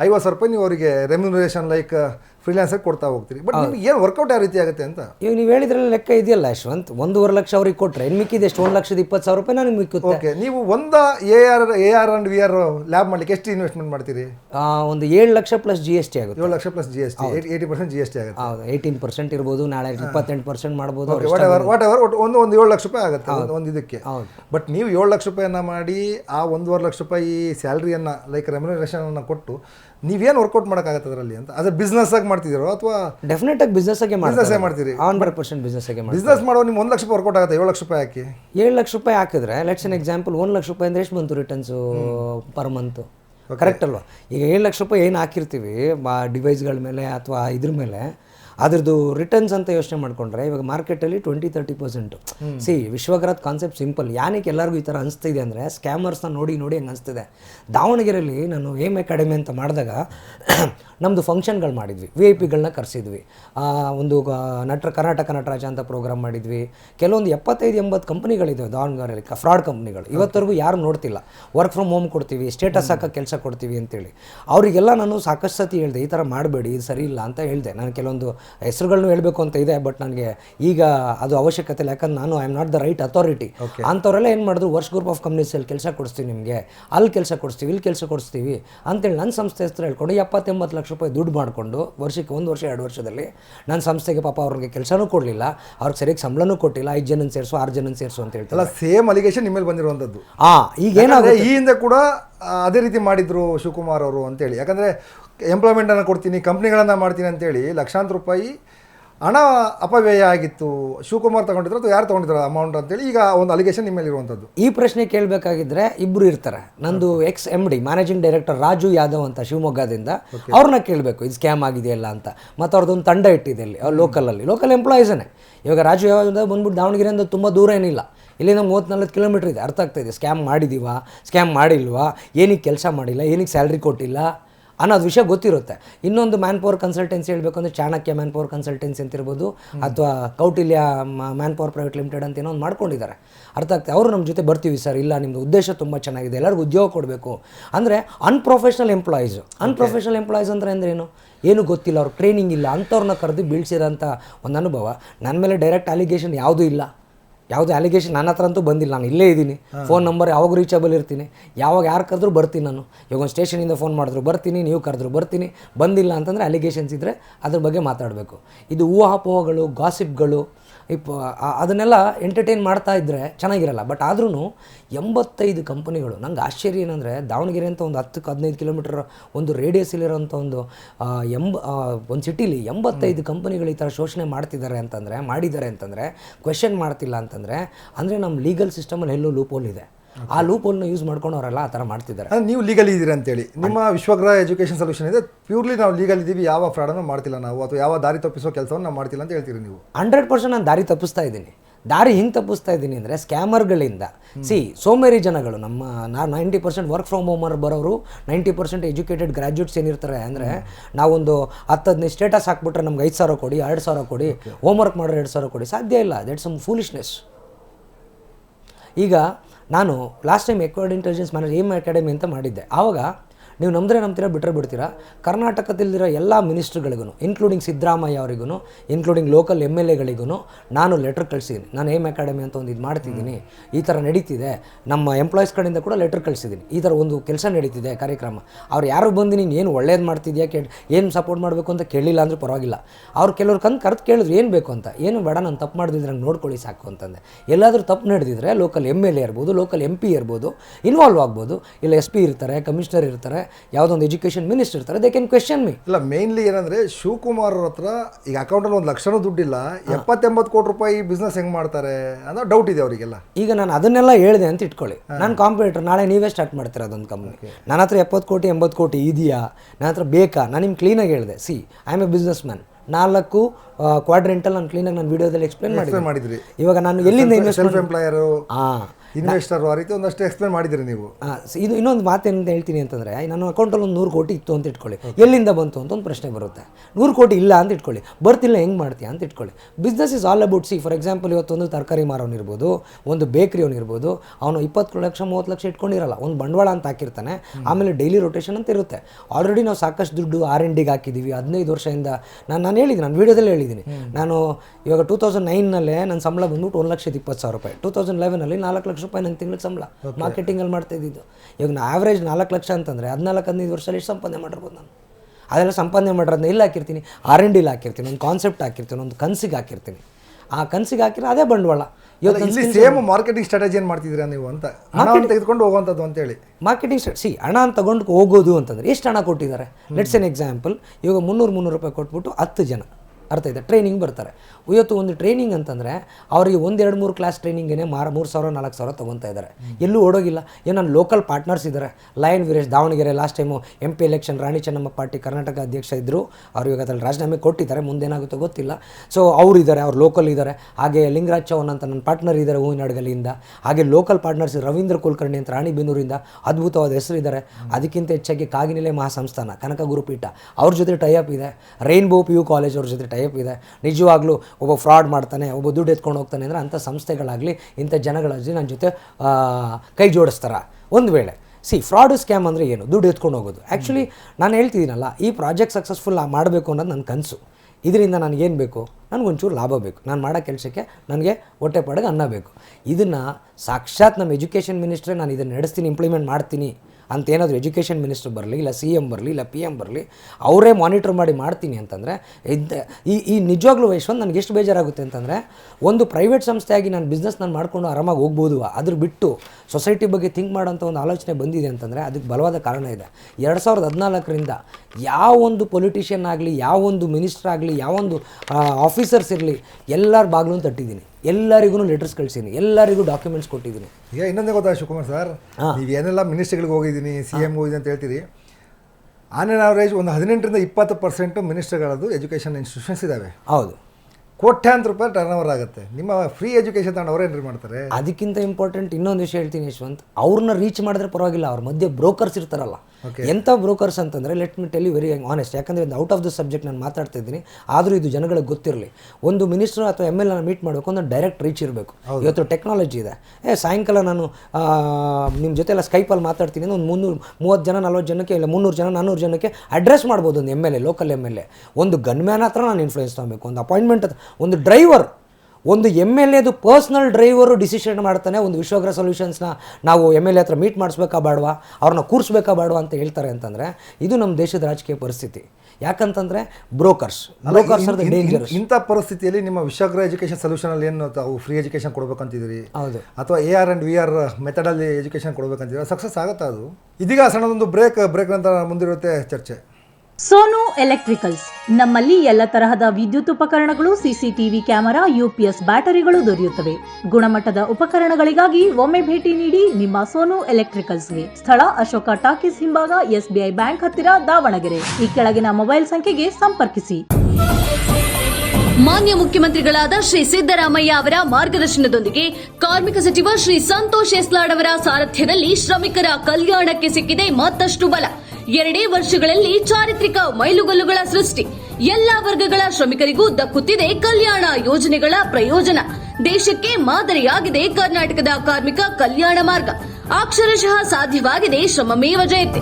Speaker 1: ಐವತ್ತು ಸಾವಿರ ರೂಪಾಯಿ ನೀವು ಅವರಿಗೆ ರೆಮ್ಯುನರೇಷನ್ ಲೈಕ್ ಫ್ರೀಲಾನ್ಸರ್ ಕೊಡ್ತಾ ಹೋಗ್ತೀರಿ. ಬಟ್ ನಿಮ್ಗೆ ಏನು ವರ್ಕೌಟ್ ಯಾವ ರೀತಿ ಆಗುತ್ತೆ ಅಂತ?
Speaker 2: ಈಗ ನೀವು ಹೇಳಿದ್ರಲ್ಲಿ ಲೆಕ್ಕ ಇದೆಯಲ್ಲ ಯಶವಂತ್? ಒಂದೂವರೆ ಲಕ್ಷ ಅವ್ರಿಗೆ ಕೊಟ್ಟರೆ ಇನ್ನು ಮಿಕ್ಕಿದೆ ಎಷ್ಟು? ಒಂದು ಲಕ್ಷದ ಇಪ್ಪತ್ತು ಸಾವಿರ ರೂಪಾಯಿ ನಾನು ಮಿಕ್ಕುತ್ತೆ.
Speaker 1: ಓಕೆ ನೀವು ಒಂದ A R A R and V R lab ಮಾಡ್ಲಿಕ್ಕೆ ಎಷ್ಟು ಇನ್ವೆಸ್ಟ್ಮೆಂಟ್ ಮಾಡ್ತೀರಿ?
Speaker 2: ಆ, ಒಂದು ಏಳು lakh plus G S T ಆಗುತ್ತೆ.
Speaker 1: ಏಳು lakh plus G S T eighty percent G S T ಆಗುತ್ತೆ.
Speaker 2: ಹೌದು ಏಯ್ಟೀನ್ ಪರ್ಸೆಂಟ್ ಇರ್ಬೋದು ನಾಳೆ ಇಪ್ಪತ್ತೆಂಟು ಪರ್ಸೆಂಟ್ ಮಾಡ್ಬೋದು ಅವ್ರು
Speaker 1: ವಾಟ್ ಎವರ್ ವಾಟ್ ಎವರ್ ಒಟ್ಟು ಒಂದು ಒಂದು ಏಳು ಲಕ್ಷ ರೂಪಾಯಿ ಆಗುತ್ತೆ ಒಂದು ಒಂದು ಇದಕ್ಕೆ.
Speaker 2: ಹೌದು.
Speaker 1: ಬಟ್ ನೀವು ಏಳು ಲಕ್ಷ ರೂಪಾಯಿಯನ್ನ ಮಾಡಿ ಆ ಒಂದೂವರೆ ಲಕ್ಷ ರೂಪಾಯಿ ಸ್ಯಾಲ್ರಿಯನ್ನು ಲೈಕ್ ರೆಮ್ಯುನರೇಷನನ್ನು ಕೊಟ್ಟು ನೀವೇನು ವರ್ಕೌಟ್ ಮಾಡೋಕ್ಕಾಗತ್ತೆ ಅದರಲ್ಲಿ ಅಂತ? ಅದು ಬಿಸ್ನೆಸ್ ಆಗಿ ಮಾಡ್ತಿದ್ದೀರೋ ಅಥವಾ
Speaker 2: ಡೆಫಿನೆಟ್ ಆಗಿ ಬಿಸ್ನೆಸ್ ಆಗಿ
Speaker 1: ಬಿಸ್ನೆಸ್
Speaker 2: ಮಾಡ್ತಾರೆ. ಹಂಡ್ರೆಡ್ ಪರ್ಸೆಂಟ್ ಬಿಸ್ನೆಸ್ ಆಗಿ ಮಾಡಿ
Speaker 1: ಬಿಸ್ನೆಸ್ ಮಾಡೋ ನಿಮ್ಗೆ ಒಂದು ಲಕ್ಷ ರೂಪಾಯಿ ವರ್ಕೌಟ್ ಆಗುತ್ತೆ ಏಳು ಲಕ್ಷ ರೂಪಾಯಿ ಹಾಕಿ.
Speaker 2: ಏಳು ಲಕ್ಷ ರೂಪಾಯಿ ಹಾಕಿದ್ರೆ ಲೆಟ್ಸ್ ಎನ್ ಎಕ್ಸಾಂಪಲ್ ಒಂದು ಲಕ್ಷ ರೂಪಾಯಿ ಅಂದರೆ ಎಷ್ಟು ಬಂತು ರಿಟರ್ನ್ಸು ಪರ್ ಮಂತು ಕರೆಕ್ಟ್ ಅಲ್ವಾ? ಈಗ ಏಳು ಲಕ್ಷ ರೂಪಾಯಿ ಏನು ಹಾಕಿರ್ತೀವಿ ಬಾ ಡಿವೈಸ್ಗಳ ಮೇಲೆ ಅಥವಾ ಇದ್ರ ಮೇಲೆ ಅದ್ರದ್ದು ರಿಟರ್ನ್ಸ್ ಅಂತ ಯೋಚನೆ ಮಾಡ್ಕೊಂಡ್ರೆ ಇವಾಗ ಮಾರ್ಕೆಟಲ್ಲಿ twenty thirty percent see ವಿಶ್ವಗ್ರಾತ್ concept simple ಯಾನಕ್ಕೆ ಎಲ್ಲರಿಗೂ ಈ ಥರ ಅನಿಸ್ತಿದೆ ಅಂದರೆ ಸ್ಕ್ಯಾಮರ್ಸ್ನ ನೋಡಿ ನೋಡಿ ಹಂಗೆ ಅನಿಸ್ತಿದೆ. ದಾವಣಗೆರೆಯಲ್ಲಿ ನಾನು ಏಮ್ ಅಕಾಡೆಮಿ ಅಂತ ಮಾಡಿದಾಗ ನಮ್ಮದು ಫಂಕ್ಷನ್ಗಳು ಮಾಡಿದ್ವಿ. ವಿ ಐ ಪಿಗಳನ್ನ ಕರೆಸಿದ್ವಿ. ಒಂದು ನಟರ ಕರ್ನಾಟಕ ನಟರಾಜ ಅಂತ ಪ್ರೋಗ್ರಾಮ್ ಮಾಡಿದ್ವಿ. ಕೆಲವೊಂದು ಎಪ್ಪತ್ತೈದು ಎಂಬತ್ತು ಕಂಪ್ನಿಗಳಿದ್ದಾವೆ ದಾವಣಗೆರೆಯಲ್ಲಿ ಫ್ರಾಡ್ ಕಂಪ್ನಿಗಳು. ಇವತ್ತರೆಗೂ ಯಾರು ನೋಡ್ತಿಲ್ಲ. ವರ್ಕ್ ಫ್ರಮ್ ಹೋಮ್ ಕೊಡ್ತೀವಿ ಸ್ಟೇಟಸ್ ಹಾಕೋ ಕೆಲಸ ಕೊಡ್ತೀವಿ ಅಂತೇಳಿ. ಅವರಿಗೆಲ್ಲ ನಾನು ಸಾಕಷ್ಟು ಸತಿ ಹೇಳಿದೆ ಈ ಥರ ಮಾಡಬೇಡಿ ಇದು ಸರಿ ಇಲ್ಲ ಅಂತ ಹೇಳಿದೆ. ನಾನು ಕೆಲವೊಂದು ಹೆಸರುಗಳನ್ನು ಹೇಳಬೇಕು ಅಂತ ಇದೆ ಬಟ್ ನನಗೆ ಈಗ ಅದು ಅವಶ್ಯಕತೆ ಇಲ್ಲ. ಯಾಕಂದ್ರೆ ನಾನು I am not the right authority ಅಂಥವರೆಲ್ಲ ಏನು ಮಾಡಿದ್ರು ವರ್ಷ ಗ್ರೂಪ್ ಆಫ್ ಕಂಪ್ನೀಸಲ್ಲಿ ಕೆಲಸ ಕೊಡಿಸ್ತೀವಿ ನಿಮಗೆ. ಅಲ್ಲಿ ಕೆಲಸ ಕೊಡಿಸ್ತೀವಿ ಇಲ್ಲಿ ಕೆಲಸ ಕೊಡಿಸ್ತೀವಿ. ಅಂತೇಳಿ ನನ್ನ ಸಂಸ್ಥೆ ಹೆಸರು ಹೇಳ್ಕೊಂಡು ಎಪ್ಪತ್ತೆಂಬತ್ತು ಲಕ್ಷ ರೂಪಾಯಿ ದುಡ್ಡು ಮಾಡಿಕೊಂಡು ವರ್ಷಕ್ಕೆ ಒಂದು ವರ್ಷ ಎರಡು ವರ್ಷದಲ್ಲಿ ನನ್ನ ಸಂಸ್ಥೆಗೆ ಪಾಪ ಅವ್ರಿಗೆ ಕೆಲಸನೂ ಕೊಡಲಿಲ್ಲ ಅವ್ರಿಗೆ ಸರಿಯಾಗಿ ಸಂಬಳನೂ ಕೊಟ್ಟಿಲ್ಲ ಐದು ಜನ ಸೇರಿಸು ಆರು ಜನ ಸೇರಿಸು ಅಂತ ಹೇಳ್ತಾರೆ.
Speaker 1: ಸೇಮ್ ಅಲಿಗೇಷನ್ ನಿಮ್ಮಲ್ಲಿ ಬಂದಿರುವಂಥದ್ದು.
Speaker 2: ಹಾಂ ಈಗ ಏನಾಗುತ್ತೆ?
Speaker 1: ಈ ಹಿಂದೆ ಕೂಡ ಅದೇ ರೀತಿ ಮಾಡಿದ್ರು ಶಿವಕುಮಾರ್ ಅವರು ಅಂತೇಳಿ. ಯಾಕಂದರೆ ಎಂಪ್ಲಾಯ್ಮೆಂಟನ್ನು ಕೊಡ್ತೀನಿ ಕಂಪ್ನಿಗಳನ್ನು ಮಾಡ್ತೀನಿ ಅಂತೇಳಿ ಲಕ್ಷಾಂತರ ರೂಪಾಯಿ ಹಣ ಅಪವ್ಯಯ ಆಗಿತ್ತು. ಶಿವಕುಮಾರ್ ತಗೊಂಡಿದ್ರು ಅಥವಾ ಯಾರು ತಗೊಂಡಿದ್ರು ಅಮೌಂಟ್ ಅಂತೇಳಿ ಈಗ ಒಂದು ಅಲಿಗೇಷನ್ ನಿಮ್ಮಲ್ಲಿ ಇರುವಂಥದ್ದು
Speaker 2: ಈ ಪ್ರಶ್ನೆ ಕೇಳಬೇಕಾಗಿದ್ರೆ ಇಬ್ಬರು ಇರ್ತಾರೆ. ನಂದು X M D managing director Raju Yadav ಅಂತ ಶಿವಮೊಗ್ಗದಿಂದ ಅವ್ರನ್ನ ಕೇಳಬೇಕು ಇದು ಸ್ಕ್ಯಾಮ್ ಆಗಿದೆಯಲ್ಲ ಅಂತ. ಮತ್ತು ಅವ್ರದ್ದೊಂದು ತಂಡ ಇಟ್ಟಿದೆ ಅಲ್ಲಿ ಲೋಕಲಲ್ಲಿ ಲೋಕಲ್ ಎಂಪ್ಲಾಯೀಸೇ ಇವಾಗ ರಾಜು ಯಾದವ್ ಬಂದ್ಬಿಟ್ಟು ದಾವಣಗೆರೆಯಿಂದ ತುಂಬ ದೂರ ಏನಿಲ್ಲ. ಇಲ್ಲಿಂದ ಮೂವತ್ತು ನಲ್ವತ್ತು ಕಿಲೋಮೀಟ್ರ್ ಇದೆ. ಅರ್ಥ ಆಗ್ತಾ ಇದೆ. ಸ್ಕ್ಯಾಮ್ ಮಾಡಿದ್ದೀವಾ ಸ್ಕ್ಯಾಮ್ ಮಾಡಿಲ್ವಾ? ಏನಕ್ಕೆ ಕೆಲಸ ಮಾಡಿಲ್ಲ? ಏನಕ್ಕೆ ಸ್ಯಾಲ್ರಿ ಕೊಟ್ಟಿಲ್ಲ? ಅನ್ನೋದು ವಿಷಯ ಗೊತ್ತಿರುತ್ತೆ. ಇನ್ನೊಂದು ಮ್ಯಾನ್ ಪವರ್ ಕನ್ಸಲ್ಟೆನ್ಸಿ ಹೇಳಬೇಕು ಅಂದರೆ ಚಾಣಕ್ಯ ಮ್ಯಾನ್ ಪವರ್ ಕನ್ಸಲ್ಟೆನ್ಸಿ ಅಂತ ಇರ್ಬೋದು ಅಥವಾ Kautilya man power private limited ಅಂತ ಏನೋ ಒಂದು ಮಾಡ್ಕೊಂಡಿದ್ದಾರೆ. ಅರ್ಥ ಆಗ್ತದೆ ಅವರು ನಮ್ಮ ಜೊತೆ ಬರ್ತೀವಿ ಸರ್. ಇಲ್ಲ ನಿಮ್ಮದು ಉದ್ದೇಶ ತುಂಬ ಚೆನ್ನಾಗಿದೆ. ಎಲ್ಲರಿಗೂ ಉದ್ಯೋಗ ಕೊಡಬೇಕು. ಅಂದರೆ ಅನ್ಪ್ರೊಫೆಷ್ನಲ್ ಎಂಪ್ಲಾಯೀಸ್ ಅನ್ಪ್ರೊಫೆಷನಲ್ ಎಂಪ್ಲಾಯೀಸ್ ಅಂದರೆ ಅಂದ್ರೇನು ಏನು? ಗೊತ್ತಿಲ್ಲ. ಅವ್ರ ಟ್ರೈನಿಂಗ್ ಇಲ್ಲ. ಅಂಥವ್ರನ್ನ ಕರೆದು ಬೀಳ್ಸಿರೋಂಥ ಒಂದು ಅನುಭವ. ನನ್ನ ಮೇಲೆ ಡೈರೆಕ್ಟ್ ಅಲಿಗೇಷನ್ ಯಾವುದೂ ಇಲ್ಲ. ಯಾವುದೇ ಅಲಿಗೇಷನ್ ನನ್ನ ಹತ್ರ ಅಂತೂ ಬಂದಿಲ್ಲ. ನಾನು ಇಲ್ಲೇ ಇದ್ದೀನಿ. ಫೋನ್ ನಂಬರ್ ಯಾವಾಗ ರೀಚಬಲ್ ಇರ್ತೀನಿ. ಯಾವಾಗ ಯಾರು ಕರೆದ್ರು ಬರ್ತೀನಿ ನಾನು. ಇವಾಗ ಒಂದು ಸ್ಟೇಷನಿಂದ ಫೋನ್ ಮಾಡಿದ್ರು ಬರ್ತೀನಿ ನೀವು ಕರೆದ್ರು ಬರ್ತೀನಿ. ಬಂದಿಲ್ಲ ಅಂತಂದರೆ ಅಲಿಗೇಷನ್ಸ್ ಇದ್ದರೆ ಅದ್ರ ಬಗ್ಗೆ ಮಾತಾಡಬೇಕು. ಇದು ಊಹಾಪೋಹಗಳು ಗಾಸಿಪ್ಗಳು ಇಪ್ಪ ಅದನ್ನೆಲ್ಲ ಎಂಟರ್ಟೈನ್ ಮಾಡ್ತಾ ಇದ್ದರೆ ಚೆನ್ನಾಗಿರಲ್ಲ. ಬಟ್ ಆದ್ರೂ ಎಂಬತ್ತೈದು ಕಂಪನಿಗಳು ನಂಗೆ ಆಶ್ಚರ್ಯ ಏನಂದರೆ ದಾವಣಗೆರೆ ಅಂತ ಒಂದು ಹತ್ತಕ್ಕೆ ಹದಿನೈದು ಕಿಲೋಮೀಟರ್ ಒಂದು ರೇಡಿಯಸ್ಸಲ್ಲಿರೋಂಥ ಒಂದು ಎಂಬ ಒಂದು ಸಿಟಿಲಿ ಎಂಬತ್ತೈದು ಕಂಪನಿಗಳು ಈ ಥರ ಶೋಷಣೆ ಮಾಡ್ತಿದ್ದಾರೆ ಅಂತಂದರೆ ಮಾಡಿದ್ದಾರೆ ಅಂತಂದರೆ ಕ್ವೆಶನ್ ಮಾಡ್ತಿಲ್ಲ ಅಂತಂದರೆ ಅಂದರೆ ನಮ್ಮ ಲೀಗಲ್ ಸಿಸ್ಟಮಲ್ಲಿ ಎಲ್ಲೂ ಲೂಪೋಲ್ ಇದೆ. ಆ ಲೂಪನ್ನು ಯೂಸ್ ಮಾಡ್ಕೊಂಡು ಅವರೆಲ್ಲ ಆ ಥರ ಮಾಡ್ತಿದ್ದಾರೆ.
Speaker 1: ಅಂದ್ರೆ ನೀವು ಲೀಗಲ್ ಇದ್ದೀರಿ ಅಂತೇಳಿ. ನಿಮ್ಮ ವಿಶ್ವಗ್ರಹ ಎಜುಕೇಷನ್ ಸೊಲ್ಯೂಷನ್ ಇದೆ. ಪ್ಯೂರ್ಲಿ ನಾವು ಲೀಗಲ್ ಇದ್ದೀವಿ ಯಾವ ಫ್ರಾಡನ್ನು ಮಾಡ್ತಿಲ್ಲ ನಾವು ಅಥವಾ ಯಾವ ದಾರಿ ತಪ್ಪಿಸೋ ಕೆಲಸವನ್ನು ನಾವು ಮಾಡ್ತಿಲ್ಲ ಅಂತ ಹೇಳ್ತೀರಿ ನೀವು.
Speaker 2: ಹಂಡ್ರೆಡ್ ಪರ್ಸೆಂಟ್ ನಾನು ದಾರಿ ತಪ್ಪಿಸ್ತಾ ಇದ್ದೀನಿ. ದಾರಿ ಹಿಂಗೆ ತಪ್ಪಿಸ್ತಾ ಇದ್ದೀನಿ ಅಂದರೆ ಸ್ಕ್ಯಾಮರ್ಗಳಿಂದ. ಸಿ ಸೋಮೇರಿ ಜನಗಳು ನಮ್ಮ ನಾ ನೈಂಟಿ ಪರ್ಸೆಂಟ್ ವರ್ಕ್ ಫ್ರಮ್ ಹೋಮರ್ ಬರೋರು ನೈಂಟಿ ಪರ್ಸೆಂಟ್ ಎಜುಕೇಟೆಡ್ ಗ್ರ್ಯಾಜುಯೇಟ್ಸ್ ಏನಿರ್ತಾರೆ ಅಂದರೆ ನಾವೊಂದು ಹತ್ತು ಹದಿನೈದು ಸ್ಟೇಟಸ್ ಹಾಕ್ಬಿಟ್ರೆ ನಮ್ಗೆ ಐದು ಸಾವಿರ ಕೊಡಿ ಎರಡು ಸಾವಿರ ಕೊಡಿ ಹೋಮ್ವರ್ಕ್ ಮಾಡಿದ್ರೆ ಎರಡು ಸಾವಿರ ಕೊಡಿ ಸಾಧ್ಯ ಇಲ್ಲ. ದಟ್ಸ್ ಸಮ್ ಫೂಲಿಶ್ನೆಸ್ ಈಗ ನಾನು last time acquired intelligence manage aim academy ಅಂತ ಮಾಡಿದ್ದೆ. ಆವಾಗ ನೀವು ನಂಬ್ರೆ ನಂಬ್ತೀರ ಬಿಟ್ಟರೆ ಬಿಡ್ತೀರಾ? ಕರ್ನಾಟಕದಲ್ಲಿರೋ ಎಲ್ಲ ಮಿನಿಸ್ಟ್ರುಗಳಿಗೂ ಇನ್ಕ್ಲೂಡಿಂಗ್ ಸಿದ್ದರಾಮಯ್ಯ ಅವರಿಗೂ ಇನ್ಕ್ಲೂಡಿಂಗ್ ಲೋಕಲ್ ಎಂ ಎಲ್ ಎಗಳಿಗೂ ನಾನು ಲೆಟ್ರ್ ಕಳಿಸಿದ್ದೀನಿ ನಾನು ಏಮ್ ಅಕಾಡೆಮಿ ಅಂತ ಒಂದು ಇದು ಮಾಡ್ತಿದ್ದೀನಿ ಈ ಥರ ನಡೀತಿದೆ. ನಮ್ಮ ಎಂಪ್ಲಾಯೀಸ್ ಕಡೆಯಿಂದ ಕೂಡ ಲೆಟ್ರ್ ಕಳಿಸಿದ್ದೀನಿ ಈ ಥರ ಒಂದು ಕೆಲಸ ನಡೀತಿದೆ ಕಾರ್ಯಕ್ರಮ. ಅವ್ರು ಯಾರು ಬಂದು ನೀನು ಏನು ಒಳ್ಳೇದು ಮಾಡ್ತಿದ್ಯಾ ಕೇಳಿ, ಏನು ಸಪೋರ್ಟ್ ಮಾಡಬೇಕು ಅಂತ ಕೇಳಿಲ್ಲ ಅಂದರೆ ಪರವಾಗಿಲ್ಲ. ಅವ್ರು ಕೆಲವ್ರು ಕಂದು ಕರೆದು ಕೇಳಿದ್ರು, ಏನು ಬೇಕು ಅಂತ. ಏನು ಬೇಡ, ನಾನು ತಪ್ಪು ಮಾಡಿದ್ರೆ ನಂಗೆ ನೋಡ್ಕೊಳ್ಳಿ ಸಾಕು ಅಂತಂದೆ. ಎಲ್ಲಾದರೂ ತಪ್ಪು ನಡೆದಿದ್ರೆ ಲೋಕಲ್ ಎಂ ಎಲ್ ಎ ಇರ್ಬೋದು ಲೋಕಲ್ ಎಂ ಪಿ ಇರ್ಬೋದು ಇನ್ವಾಲ್ವ್ ಆಗ್ಬೋದು. ಇಲ್ಲ ಎಸ್ ಪಿ ಇರ್ತಾರೆ ಕಮಿಷನರ್ ಇರ್ತಾರೆ ಯಾವುದೊಂದು ಎಜುಕೇಷನ್ ಮಿನಿಸ್ಟರ್ ಇರ್ತಾರೆ ದೇ ಕ್ಯಾನ್ ಕ್ವೆಶನ್ ಮೀ
Speaker 1: ಇಲ್ಲ ಮೇನ್ಲಿ ಏನಂದ್ರೆ ಶಿವಕುಮಾರ್ ಅವ್ರ ಹತ್ರ ಈಗ ಅಕೌಂಟಲ್ಲಿ ಒಂದು ಲಕ್ಷನೂ ದುಡ್ಡಿಲ್ಲ ಎಪ್ಪತ್ತೆಂಬತ್ತು ಕೋಟಿ ರೂಪಾಯಿ ಬಿಸ್ನೆಸ್ ಹೆಂಗ್ ಮಾಡ್ತಾರೆ ಅನ್ನೋ ಡೌಟ್ ಇದೆ ಅವರಿಗೆಲ್ಲ.
Speaker 2: ಈಗ ನಾನು ಅದನ್ನೆಲ್ಲ ಹೇಳಿದೆ ಅಂತ ಇಟ್ಕೊಳ್ಳಿ. ನಾನು ಕಾಂಪಿಟೇಟರ್ ನಾಳೆ ನೀವೇ ಸ್ಟಾರ್ಟ್ ಮಾಡ್ತೀರ ಅದೊಂದು ಕಂಪ್ನಿ ನನ್ನ ಹತ್ರ ಎಪ್ಪತ್ತು ಕೋಟಿ ಎಂಬತ್ತು ಕೋಟಿ ಇದೆಯಾ? ನನ್ನ ಹತ್ರ ಬೇಕಾ? ನಾನು ನಿಮ್ಗೆ ಕ್ಲೀನಾಗಿ ಹೇಳಿದೆ. See I am a businessman ನಾಲ್ಕು ಕ್ವಾಡ್ರೆಂಟಲ್ ನಾನು ಕ್ಲೀನಾಗಿ ನಾನು ವಿಡಿಯೋದಲ್ಲಿ ಎಕ್ಸ್ಪ್ಲೇನ್
Speaker 1: ಮಾಡಿದ್ರಿ.
Speaker 2: ಇವಾಗ ನಾನು ಎಲ್ಲಿಂದ ಇನ್ವೆಸ್ಟ್
Speaker 1: ಸೆಲ್ಫ್ ಎಂಪ್ಲಾಯರು
Speaker 2: ಹಾಂ.
Speaker 1: ಇನ್ವೆಸ್ಟರ್ ಆ ರೀತಿ ಒಂದಷ್ಟು ಎಕ್ಸ್ಪ್ಲೇನ್ ಮಾಡಿದ್ರಿ ನೀವು.
Speaker 2: ಇದು ಇನ್ನೊಂದು ಮಾತೇನಂತ ಹೇಳ್ತೀನಿ ಅಂತಂದರೆ ನನ್ನ ಅಕೌಂಟಲ್ಲಿ ಒಂದು ನೂರು ಕೋಟಿ ಇತ್ತು ಅಂತ ಇಟ್ಕೊಳ್ಳಿ. ಎಲ್ಲಿಂದ ಬಂತು ಅಂತ ಒಂದು ಪ್ರಶ್ನೆ ಬರುತ್ತೆ. ನೂರು ಕೋಟಿ ಇಲ್ಲ ಅಂತ ಇಟ್ಕೊಳ್ಳಿ. ಬರ್ತಿಲ್ಲ ಹೆಂಗೆ ಮಾಡ್ತೀಯ ಅಂತ ಇಟ್ಕೊಳ್ಳಿ. Business is all about see for example ಇವತ್ತೊಂದು ತರಕಾರಿ ಮಾರೋನಿರ್ಬೋದು ಒಂದು ಬೇಕ್ರಿ ಅವನಿರ್ಬೋದು ಅವನು ಇಪ್ಪತ್ತು ಲಕ್ಷ ಮೂವತ್ತು ಲಕ್ಷ ಇಟ್ಕೊಂಡಿರಲ್ಲ ಒಂದು ಬಂಡವಾಳ ಅಂತ ಹಾಕಿರ್ತಾನೆ ಆಮೇಲೆ ಡೈಲಿ ರೊಟೇಷನ್ ಅಂತ ಇರುತ್ತೆ. ಆಲ್ರೆಡಿ ನಾವು ಸಾಕಷ್ಟು ದುಡ್ಡು ಆರ್ ಎನ್ ಡಿಗೆ ಹಾಕಿದ್ದೀವಿ ಹದಿನೈದು ವರ್ಷದಿಂದ ನಾನು ನಾನು ಹೇಳಿದ್ದೀನಿ ನಾನು ವೀಡಿಯೋದಲ್ಲಿ ಹೇಳಿದ್ದೀನಿ. ನಾನು ಇವಾಗ ಟೂ ತೌಸಂಡ್ ನೈನಲ್ಲೇ ನನ್ನ ಸಂಬಳ ಬಂದ್ಬಿಟ್ಟು ಒಂದು ಲಕ್ಷದ ಇಪ್ಪತ್ತು ಸಾವಿರ ರೂಪಾಯಿ. ಟೂ ತೌಸಂಡ್ ಲೆವೆನಲ್ಲಿ ನಾಲ್ಕು ಲಕ್ಷ ರೂಪಾಯಿ ನನ್ನ ತಿಂಗಳು ಸಂಬಳ ಮಾರ್ಕೆಟಿಂಗಲ್ಲಿ ಮಾಡ್ತಾ ಇದ್ದಿದ್ದು. ಇವಾಗ ನಾ ಆವ್ರೇಜ್ ನಾಲ್ಕು ಲಕ್ಷ ಅಂತಂದರೆ ಹದಿನಾಲ್ಕು ಹದಿನೈದು ವರ್ಷದಲ್ಲಿ ಎಷ್ಟು ಸಂಪಾದನೆ ಮಾಡಿರ್ಬೋದು ನಾನು? ಅದೆಲ್ಲ ಸಂಪಾದನೆ ಮಾಡಿರೋದನ್ನ ಎಲ್ಲಿ ಹಾಕಿರ್ತೀನಿ? ಆರ್ ಎನ್ ಡಿಲಿ ಹಾಕಿರ್ತೀನಿ ಒಂದು ಕಾನ್ಸೆಪ್ಟ್ ಹಾಕಿರ್ತೀನಿ ಒಂದು ಕನಸಿಗೆ ಹಾಕಿರ್ತೀನಿ. ಆ ಕನಸಿಗೆ ಹಾಕಿರೋ ಅದೇ ಬಂಡವಾಳ. ಇವತ್ತು
Speaker 1: ಇಲ್ಲಿ ಸೇಮ್ ಮಾರ್ಕೆಟಿಂಗ್ ಸ್ಟ್ರಾಟಜಿ ಏನು ಮಾಡ್ತಿದ್ದೀರಾ ನೀವು ಅಂತ? ಹಣ ತೆಗೆದುಕೊಂಡು ಹೋಗುವಂಥದ್ದು ಅಂತೇಳಿ.
Speaker 2: ಮಾರ್ಕೆಟಿಂಗ್ ಸಿ ಹಣ ತಗೊಂಡು ಹೋಗೋದು ಅಂತಂದರೆ ಎಷ್ಟು ಹಣ ಕೊಟ್ಟಿದ್ದಾರೆ? ಲೆಟ್ಸ್ ಎನ್ ಎಕ್ಸಾಂಪಲ್ ಇವಾಗ ಮುನ್ನೂರು ಮುನ್ನೂರು ರೂಪಾಯಿ ಕೊಟ್ಬಿಟ್ಟು ಹತ್ತು ಜನ ಅರ್ಥ ಇದೆ ಟ್ರೈನಿಂಗ್ ಬರ್ತಾರೆ. ಇವತ್ತು ಒಂದು ಟ್ರೈನಿಂಗ್ ಅಂತಂದರೆ ಅವರಿಗೆ ಎರಡು ಮೂರು ಕ್ಲಾಸ್ ಟ್ರೈನಿಂಗೇ ಮಾರು ಮೂರು ಸಾವಿರ, ನಾಲ್ಕು ಸಾವಿರ ತೊಗೊತಾ ಇದ್ದಾರೆ ಎಲ್ಲೂ ಓಡೋಗಿಲ್ಲ. ಏನು ನನ್ನ ಲೋಕಲ್ ಪಾರ್ಟ್ನರ್ಸ್ ಇದ್ದಾರೆ lion Veeresh Davanagere last time M P election Rani Chennamma party Karnataka ಅಧ್ಯಕ್ಷ ಇದ್ದರು ಅವ್ರು ಇವಾಗ ಅದ್ರಲ್ಲಿ ರಾಜೀನಾಮೆ ಕೊಟ್ಟಿದ್ದಾರೆ. ಮುಂದೇನಾಗುತ್ತೋ ಗೊತ್ತಿಲ್ಲ. ಸೊ ಅವ್ರು ಇದ್ದಾರೆ ಅವ್ರು ಲೋಕಲ್ ಇದ್ದಾರೆ ಹಾಗೆ ಲಿಂಗರಾಜ್ ಚೌನ್ ಅಂತ ನನ್ನ ಪಾರ್ಟ್ನರ್ ಇದ್ದಾರೆ ಹೂವಿನಡ್ಗಲಿಯಿಂದ ಹಾಗೆ ಲೋಕಲ್ ಪಾರ್ಟ್ನರ್ಸ್ ರವೀಂದ್ರ ಕುಲಕರ್ಣಿ ಅಂತ ರಾಣಿಬೆನ್ನೂರಿಂದ ಅದ್ಭುತವಾದ ಹೆಸರಿದ್ದಾರೆ ಅದಕ್ಕಿಂತ ಹೆಚ್ಚಾಗಿ ಕಾಗಿನೆಲೆ ಮಹಾಸಂಸ್ಥಾನ ಕನಕ ಗುರುಪೀಠ ಅವ್ರ ಜೊತೆ ಟೈಅಪ್ ಇದೆ. ರೈನ್ಬೋ ಪಿ ಯು ಕಾಲೇಜ್ ಅವ್ರ ಜೊತೆ ಟೈಅಪ್ ಇದೆ. ನಿಜವಾಗ್ಲೂ ಒಬ್ಬ ಫ್ರಾಡ್ ಮಾಡ್ತಾನೆ, ಒಬ್ಬ ದುಡ್ಡು ಎತ್ಕೊಂಡು ಹೋಗ್ತಾನೆ ಅಂದರೆ ಅಂಥ ಸಂಸ್ಥೆಗಳಾಗಲಿ, ಇಂಥ ಜನಗಳಾಗಲಿ ನನ್ನ ಜೊತೆ ಕೈ ಜೋಡಿಸ್ತಾರ. ಒಂದು ವೇಳೆ ಸಿ ಫ್ರಾಡು ಸ್ಕ್ಯಾಮ್ ಅಂದರೆ ಏನು? ದುಡ್ಡು ಎತ್ಕೊಂಡು ಹೋಗೋದು. ಆ್ಯಕ್ಚುಲಿ ನಾನು ಹೇಳ್ತಿದ್ದೀನಲ್ಲ, ಈ ಪ್ರಾಜೆಕ್ಟ್ ಸಕ್ಸಸ್ಫುಲ್ ಮಾಡಬೇಕು ಅನ್ನೋದು ನನ್ನ ಕನಸು. ಇದರಿಂದ ನನಗೇನು ಬೇಕು? ನನಗೊಂಚೂರು ಲಾಭ ಬೇಕು. ನಾನು ಮಾಡೋ ಕೆಲಸಕ್ಕೆ ನನಗೆ ಹೊಟ್ಟೆ ಪಡೆಗೆ ಅನ್ನ ಬೇಕು. ಇದನ್ನು ಸಾಕ್ಷಾತ್ ನಮ್ಮ ಎಜುಕೇಷನ್ ಮಿನಿಸ್ಟ್ರೇ ನಾನು ಇದನ್ನು ನಡೆಸ್ತೀನಿ ಇಂಪ್ಲಿಮೆಂಟ್ ಮಾಡ್ತೀನಿ. ಅಂತ ಏನಾದರೂ ಎಜುಕೇಷನ್ ಮಿನಿಸ್ಟರ್ ಬರಲಿ, ಇಲ್ಲ ಸಿ ಎಂ ಬರಲಿ, ಇಲ್ಲ ಪಿ ಎಂ ಬರಲಿ, ಅವರೇ ಮಾನಿಟ್ರ್ ಮಾಡಿ ಮಾಡ್ತೀನಿ ಅಂತಂದರೆ, ಇದು ಈ ಈ ನಿಜವಾಗ್ಲೂ ಯಶವಂತ್ ನನಗೆ ಎಷ್ಟು ಬೇಜಾರಾಗುತ್ತೆ ಅಂತಂದರೆ, ಒಂದು ಪ್ರೈವೇಟ್ ಸಂಸ್ಥೆಯಾಗಿ ನಾನು ಬಿಸ್ನೆಸ್ ನಾನು ಮಾಡ್ಕೊಂಡು ಆರಾಮಾಗಿ ಹೋಗ್ಬೋದು ಅದ್ರ ಬಿಟ್ಟು ಸೊಸೈಟಿ ಬಗ್ಗೆ ಥಿಂಕ್ ಮಾಡೋಂಥ ಒಂದು ಆಲೋಚನೆ ಬಂದಿದೆ ಅಂತಂದರೆ ಅದಕ್ಕೆ ಬಲವಾದ ಕಾರಣ ಇದೆ. ಎರಡು ಸಾವಿರದ ಹದಿನಾಲ್ಕರಿಂದ ಯಾವ ಒಂದು ಪೊಲಿಟಿಷಿಯನ್ ಆಗಲಿ ಯಾವ ಒಂದು ಮಿನಿಸ್ಟರ್ ಆಗಲಿ ಯಾವೊಂದು ಆಫೀಸರ್ಸ್ ಇರಲಿ ಎಲ್ಲರ ಬಾಗಿಲು ತಟ್ಟಿದ್ದೀನಿ. ಎಲ್ಲರಿಗೂ ಲೆಟರ್ಸ್ ಕಳಿಸೀನಿ ಎಲ್ಲರಿಗೂ ಡಾಕ್ಯುಮೆಂಟ್ಸ್ ಕೊಟ್ಟಿದ್ದೀನಿ.
Speaker 1: ಈಗ ಇನ್ನೊಂದೇ ಗೊತ್ತಾ ಶಿವಕುಮಾರ್ ಸರ್. ನೀವು ಏನೆಲ್ಲ ಮಿನಿಸ್ಟರ್ಗಳಿಗೆ ಹೋಗಿದ್ದೀನಿ ಸಿ ಎಮ್ಗೆ ಹೋಗಿದ್ದೀನಿ ಅಂತ ಹೇಳ್ತೀರಿ. ಆನ್ ಆನ್ ಅವರೇಜ್ ಒಂದು ಹದಿನೆಂಟರಿಂದ ಇಪ್ಪತ್ತು ಪರ್ಸೆಂಟು ಮಿನಿಸ್ಟರ್ಗಳದ್ದು ಎಜುಕೇಷನ್ ಇನ್ಸ್ಟಿಟ್ಯೂಷನ್ಸ್ ಇದ್ದಾವೆ
Speaker 2: ಹೌದು.
Speaker 1: ಕೋಟ್ಯಾಂತರ ರೂಪಾಯಿ ಟರ್ನ್ ಓವರ್ ಆಗುತ್ತೆ. ನಿಮ್ಮ ಫ್ರೀ ಎಜುಕೇಷನ್ ತಗೊಂಡು ಏನ್ರಿ ಮಾಡ್ತಾರೆ.
Speaker 2: ಅದಕ್ಕಿಂತ ಇಂಪಾರ್ಟೆಂಟ್ ಇನ್ನೊಂದು ವಿಷಯ ಹೇಳ್ತೀನಿ ಯಶವಂತ್. ಅವ್ರನ್ನ ರೀಚ್ ಮಾಡಿದ್ರೆ ಪರವಾಗಿಲ್ಲ. ಅವ್ರ ಮಧ್ಯೆ ಬ್ರೋಕರ್ಸ್ ಇರ್ತಾರಲ್ಲ. ಎಂಥ ಬ್ರೋಕರ್ಸ್ ಅಂತಂದರೆ let me tell you very honest ಯಾಕಂದರೆ ಔಟ್ ಆಫ್ ದ ಸಬ್ಜೆಕ್ಟ್ ನಾನು ಮಾತಾಡ್ತಾ ಇದ್ದೀನಿ ಆದರೂ ಇದು ಜನಗಳಿಗೆ ಗೊತ್ತಿರಲಿ. ಒಂದು ಮಿನಿಸ್ಟರ್ ಅಥವಾ ಎಂ ಎಲ್ ಎನ ಮೀಟ್ ಮಾಡಬೇಕು ಅಂದರೆ ಡೈರೆಕ್ಟ್ ರೀಚ್ ಇರಬೇಕು. ಇವತ್ತು ಟೆಕ್ನಾಲಜಿ ಇದೆ. ಏ ಸಾಯಂಕಾಲ ನಾನು ನಿಮ್ಮ ಜೊತೆ ಎಲ್ಲ ಸ್ಕೈಪಲ್ಲಿ ಮಾತಾಡ್ತೀನಿ ಅಂದ್ರೆ ಒಂದು ಮುನ್ನೂರು ಮೂವತ್ತು ಜನ ನಲ್ವತ್ತು ಜನಕ್ಕೆ ಇಲ್ಲ ಮುನ್ನೂರು ಜನ ನಾನ್ನೂರು ಜನಕ್ಕೆ ಅಡ್ರೆಸ್ ಮಾಡ್ಬೋದು ಒಂದು M L A local M L A ಒಂದು ಗನ್ಮ್ಯಾನ್ ಹತ್ರ ನಾನು ಇನ್ಫ್ಲೂಯೆನ್ಸ್ ತೊಗೊಬೇಕು ಒಂದು ಅಪಾಯಿಂಟ್ಮೆಂಟ್ ಒಂದು ಡ್ರೈವರ್ ಒಂದು ಎಂ ಎಲ್ ಎದು ಪರ್ಸ್ನಲ್ ಡ್ರೈವರು ಡಿಸಿಷನ್ ಮಾಡ್ತಾನೆ ಒಂದು ವಿಶ್ವಗ್ರ ಸೊಲ್ಯೂಷನ್ಸ್ನ ನಾವು ಎಂ ಎಲ್ ಎ ಹತ್ರ ಮೀಟ್ ಮಾಡಿಸ್ಬೇಕಾ ಬೇಡವಾ ಅವ್ರನ್ನ ಕೂರಿಸ್ಬೇಕಾ ಬೇಡವಾ ಅಂತ ಹೇಳ್ತಾರೆ ಅಂತಂದರೆ ಇದು ನಮ್ಮ ದೇಶದ ರಾಜಕೀಯ ಪರಿಸ್ಥಿತಿ. ಯಾಕಂತಂದರೆ ಬ್ರೋಕರ್ಸ್ ಬ್ರೋಕರ್ಸ್ ಡೇಂಜರ್ಸ್
Speaker 1: ಇಂಥ ಪರಿಸ್ಥಿತಿಯಲ್ಲಿ ನಿಮ್ಮ ವಿಶ್ವಗ್ರ ಎಜುಕೇಷನ್ ಸೊಲ್ಯೂಷನಲ್ಲಿ ಏನು ತಾವು ಫ್ರೀ ಎಜುಕೇಷನ್ ಕೊಡ್ಬೇಕಂತಿದ್ದೀರಿ?
Speaker 2: ಹೌದು.
Speaker 1: ಅಥವಾ A R and V R ಮೆಥಡಲ್ಲಿ education ಕೊಡ್ಬೇಕಂತಿದ್ದೀರಾ? ಸಕ್ಸಸ್ ಆಗುತ್ತಾ ಅದು? ಇದೀಗ ಸಣ್ಣದೊಂದು ಬ್ರೇಕ್ ಬ್ರೇಕ್ ನಂತರ ಮುಂದಿರುತ್ತೆ ಚರ್ಚೆ.
Speaker 3: ಸೋನು ಎಲೆಕ್ಟ್ರಿಕಲ್ಸ್. ನಮ್ಮಲ್ಲಿ ಎಲ್ಲ ತರಹದ ವಿದ್ಯುತ್ ಉಪಕರಣಗಳು, ಸಿಸಿಟಿವಿ ಕ್ಯಾಮೆರಾ, ಯುಪಿಎಸ್ ಬ್ಯಾಟರಿಗಳು ದೊರೆಯುತ್ತವೆ. ಗುಣಮಟ್ಟದ ಉಪಕರಣಗಳಿಗಾಗಿ ಒಮ್ಮೆ ಭೇಟಿ ನೀಡಿ ನಿಮ್ಮ ಸೋನು ಎಲೆಕ್ಟ್ರಿಕಲ್ಸ್ಗೆ. ಸ್ಥಳ ಅಶೋಕ ಟಾಕೀಸ್ ಹಿಂಭಾಗ, ಎಸ್ಬಿಐ ಬ್ಯಾಂಕ್ ಹತ್ತಿರ, ದಾವಣಗೆರೆ. ಈ ಕೆಳಗಿನ ಮೊಬೈಲ್ ಸಂಖ್ಯೆಗೆ ಸಂಪರ್ಕಿಸಿ.
Speaker 4: ಮಾನ್ಯ ಮುಖ್ಯಮಂತ್ರಿಗಳಾದ ಶ್ರೀ ಸಿದ್ದರಾಮಯ್ಯ ಅವರ ಮಾರ್ಗದರ್ಶನದೊಂದಿಗೆ ಕಾರ್ಮಿಕ ಸಚಿವ ಶ್ರೀ ಸಂತೋಷ್ ಎಸ್ಲಾಡ್ ಅವರ ಸಾರಥ್ಯದಲ್ಲಿ ಶ್ರಮಿಕರ ಕಲ್ಯಾಣಕ್ಕೆ ಸಿಕ್ಕಿದೆ ಮತ್ತಷ್ಟು ಬಲ. ಎರಡೇ ವರ್ಷಗಳಲ್ಲಿ ಚಾರಿತ್ರಿಕ ಮೈಲುಗಲ್ಲುಗಳ ಸೃಷ್ಟಿ. ಎಲ್ಲಾ ವರ್ಗಗಳ ಶ್ರಮಿಕರಿಗೂ ದಕ್ಕುತ್ತಿದೆ ಕಲ್ಯಾಣ ಯೋಜನೆಗಳ ಪ್ರಯೋಜನ. ದೇಶಕ್ಕೆ ಮಾದರಿಯಾಗಿದೆ ಕರ್ನಾಟಕದ ಕಾರ್ಮಿಕ ಕಲ್ಯಾಣ ಮಾರ್ಗ. ಅಕ್ಷರಶಃ ಸಾಧ್ಯವಾಗಿದೆ ಶ್ರಮಮೇವ ಜಯತೆ.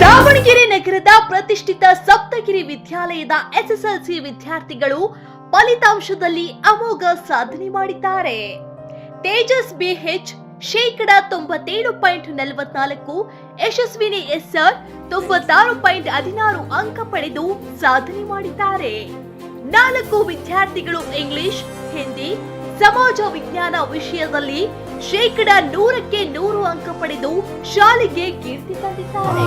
Speaker 5: ದಾವಣಗೆರೆ ನಗರದ ಪ್ರತಿಷ್ಠಿತ ಸಪ್ತಗಿರಿ ವಿದ್ಯಾಲಯದ ಎಸ್ಎಸ್ಎಲ್ಸಿ ವಿದ್ಯಾರ್ಥಿಗಳು ಫಲಿತಾಂಶದಲ್ಲಿ ಅಮೋಘ ಸಾಧನೆ ಮಾಡಿದ್ದಾರೆ. ತೇಜಸ್ ಬಿಎಚ್ ಶೇಕಡ ತೊಂಬತ್ತೇಳು ಪಾಯಿಂಟ್ ನಲವತ್ನಾಲ್ಕು, ಯಶಸ್ವಿನಿ ಎಸ್ಆರ್ ತೊಂಬತ್ತಾರು ಪಾಯಿಂಟ್ ಹದಿನಾರು ಅಂಕ ಪಡೆದು ಸಾಧನೆ ಮಾಡಿದ್ದಾರೆ. ನಾಲ್ಕು ವಿದ್ಯಾರ್ಥಿಗಳು ಇಂಗ್ಲಿಷ್, ಹಿಂದಿ, ಸಮಾಜ ವಿಜ್ಞಾನ ವಿಷಯದಲ್ಲಿ ಶೇಕಡ ನೂರಕ್ಕೆ ನೂರು ಅಂಕ ಪಡೆದು ಶಾಲೆಗೆ ಕೀರ್ತಿ ತಂದಿದ್ದಾರೆ.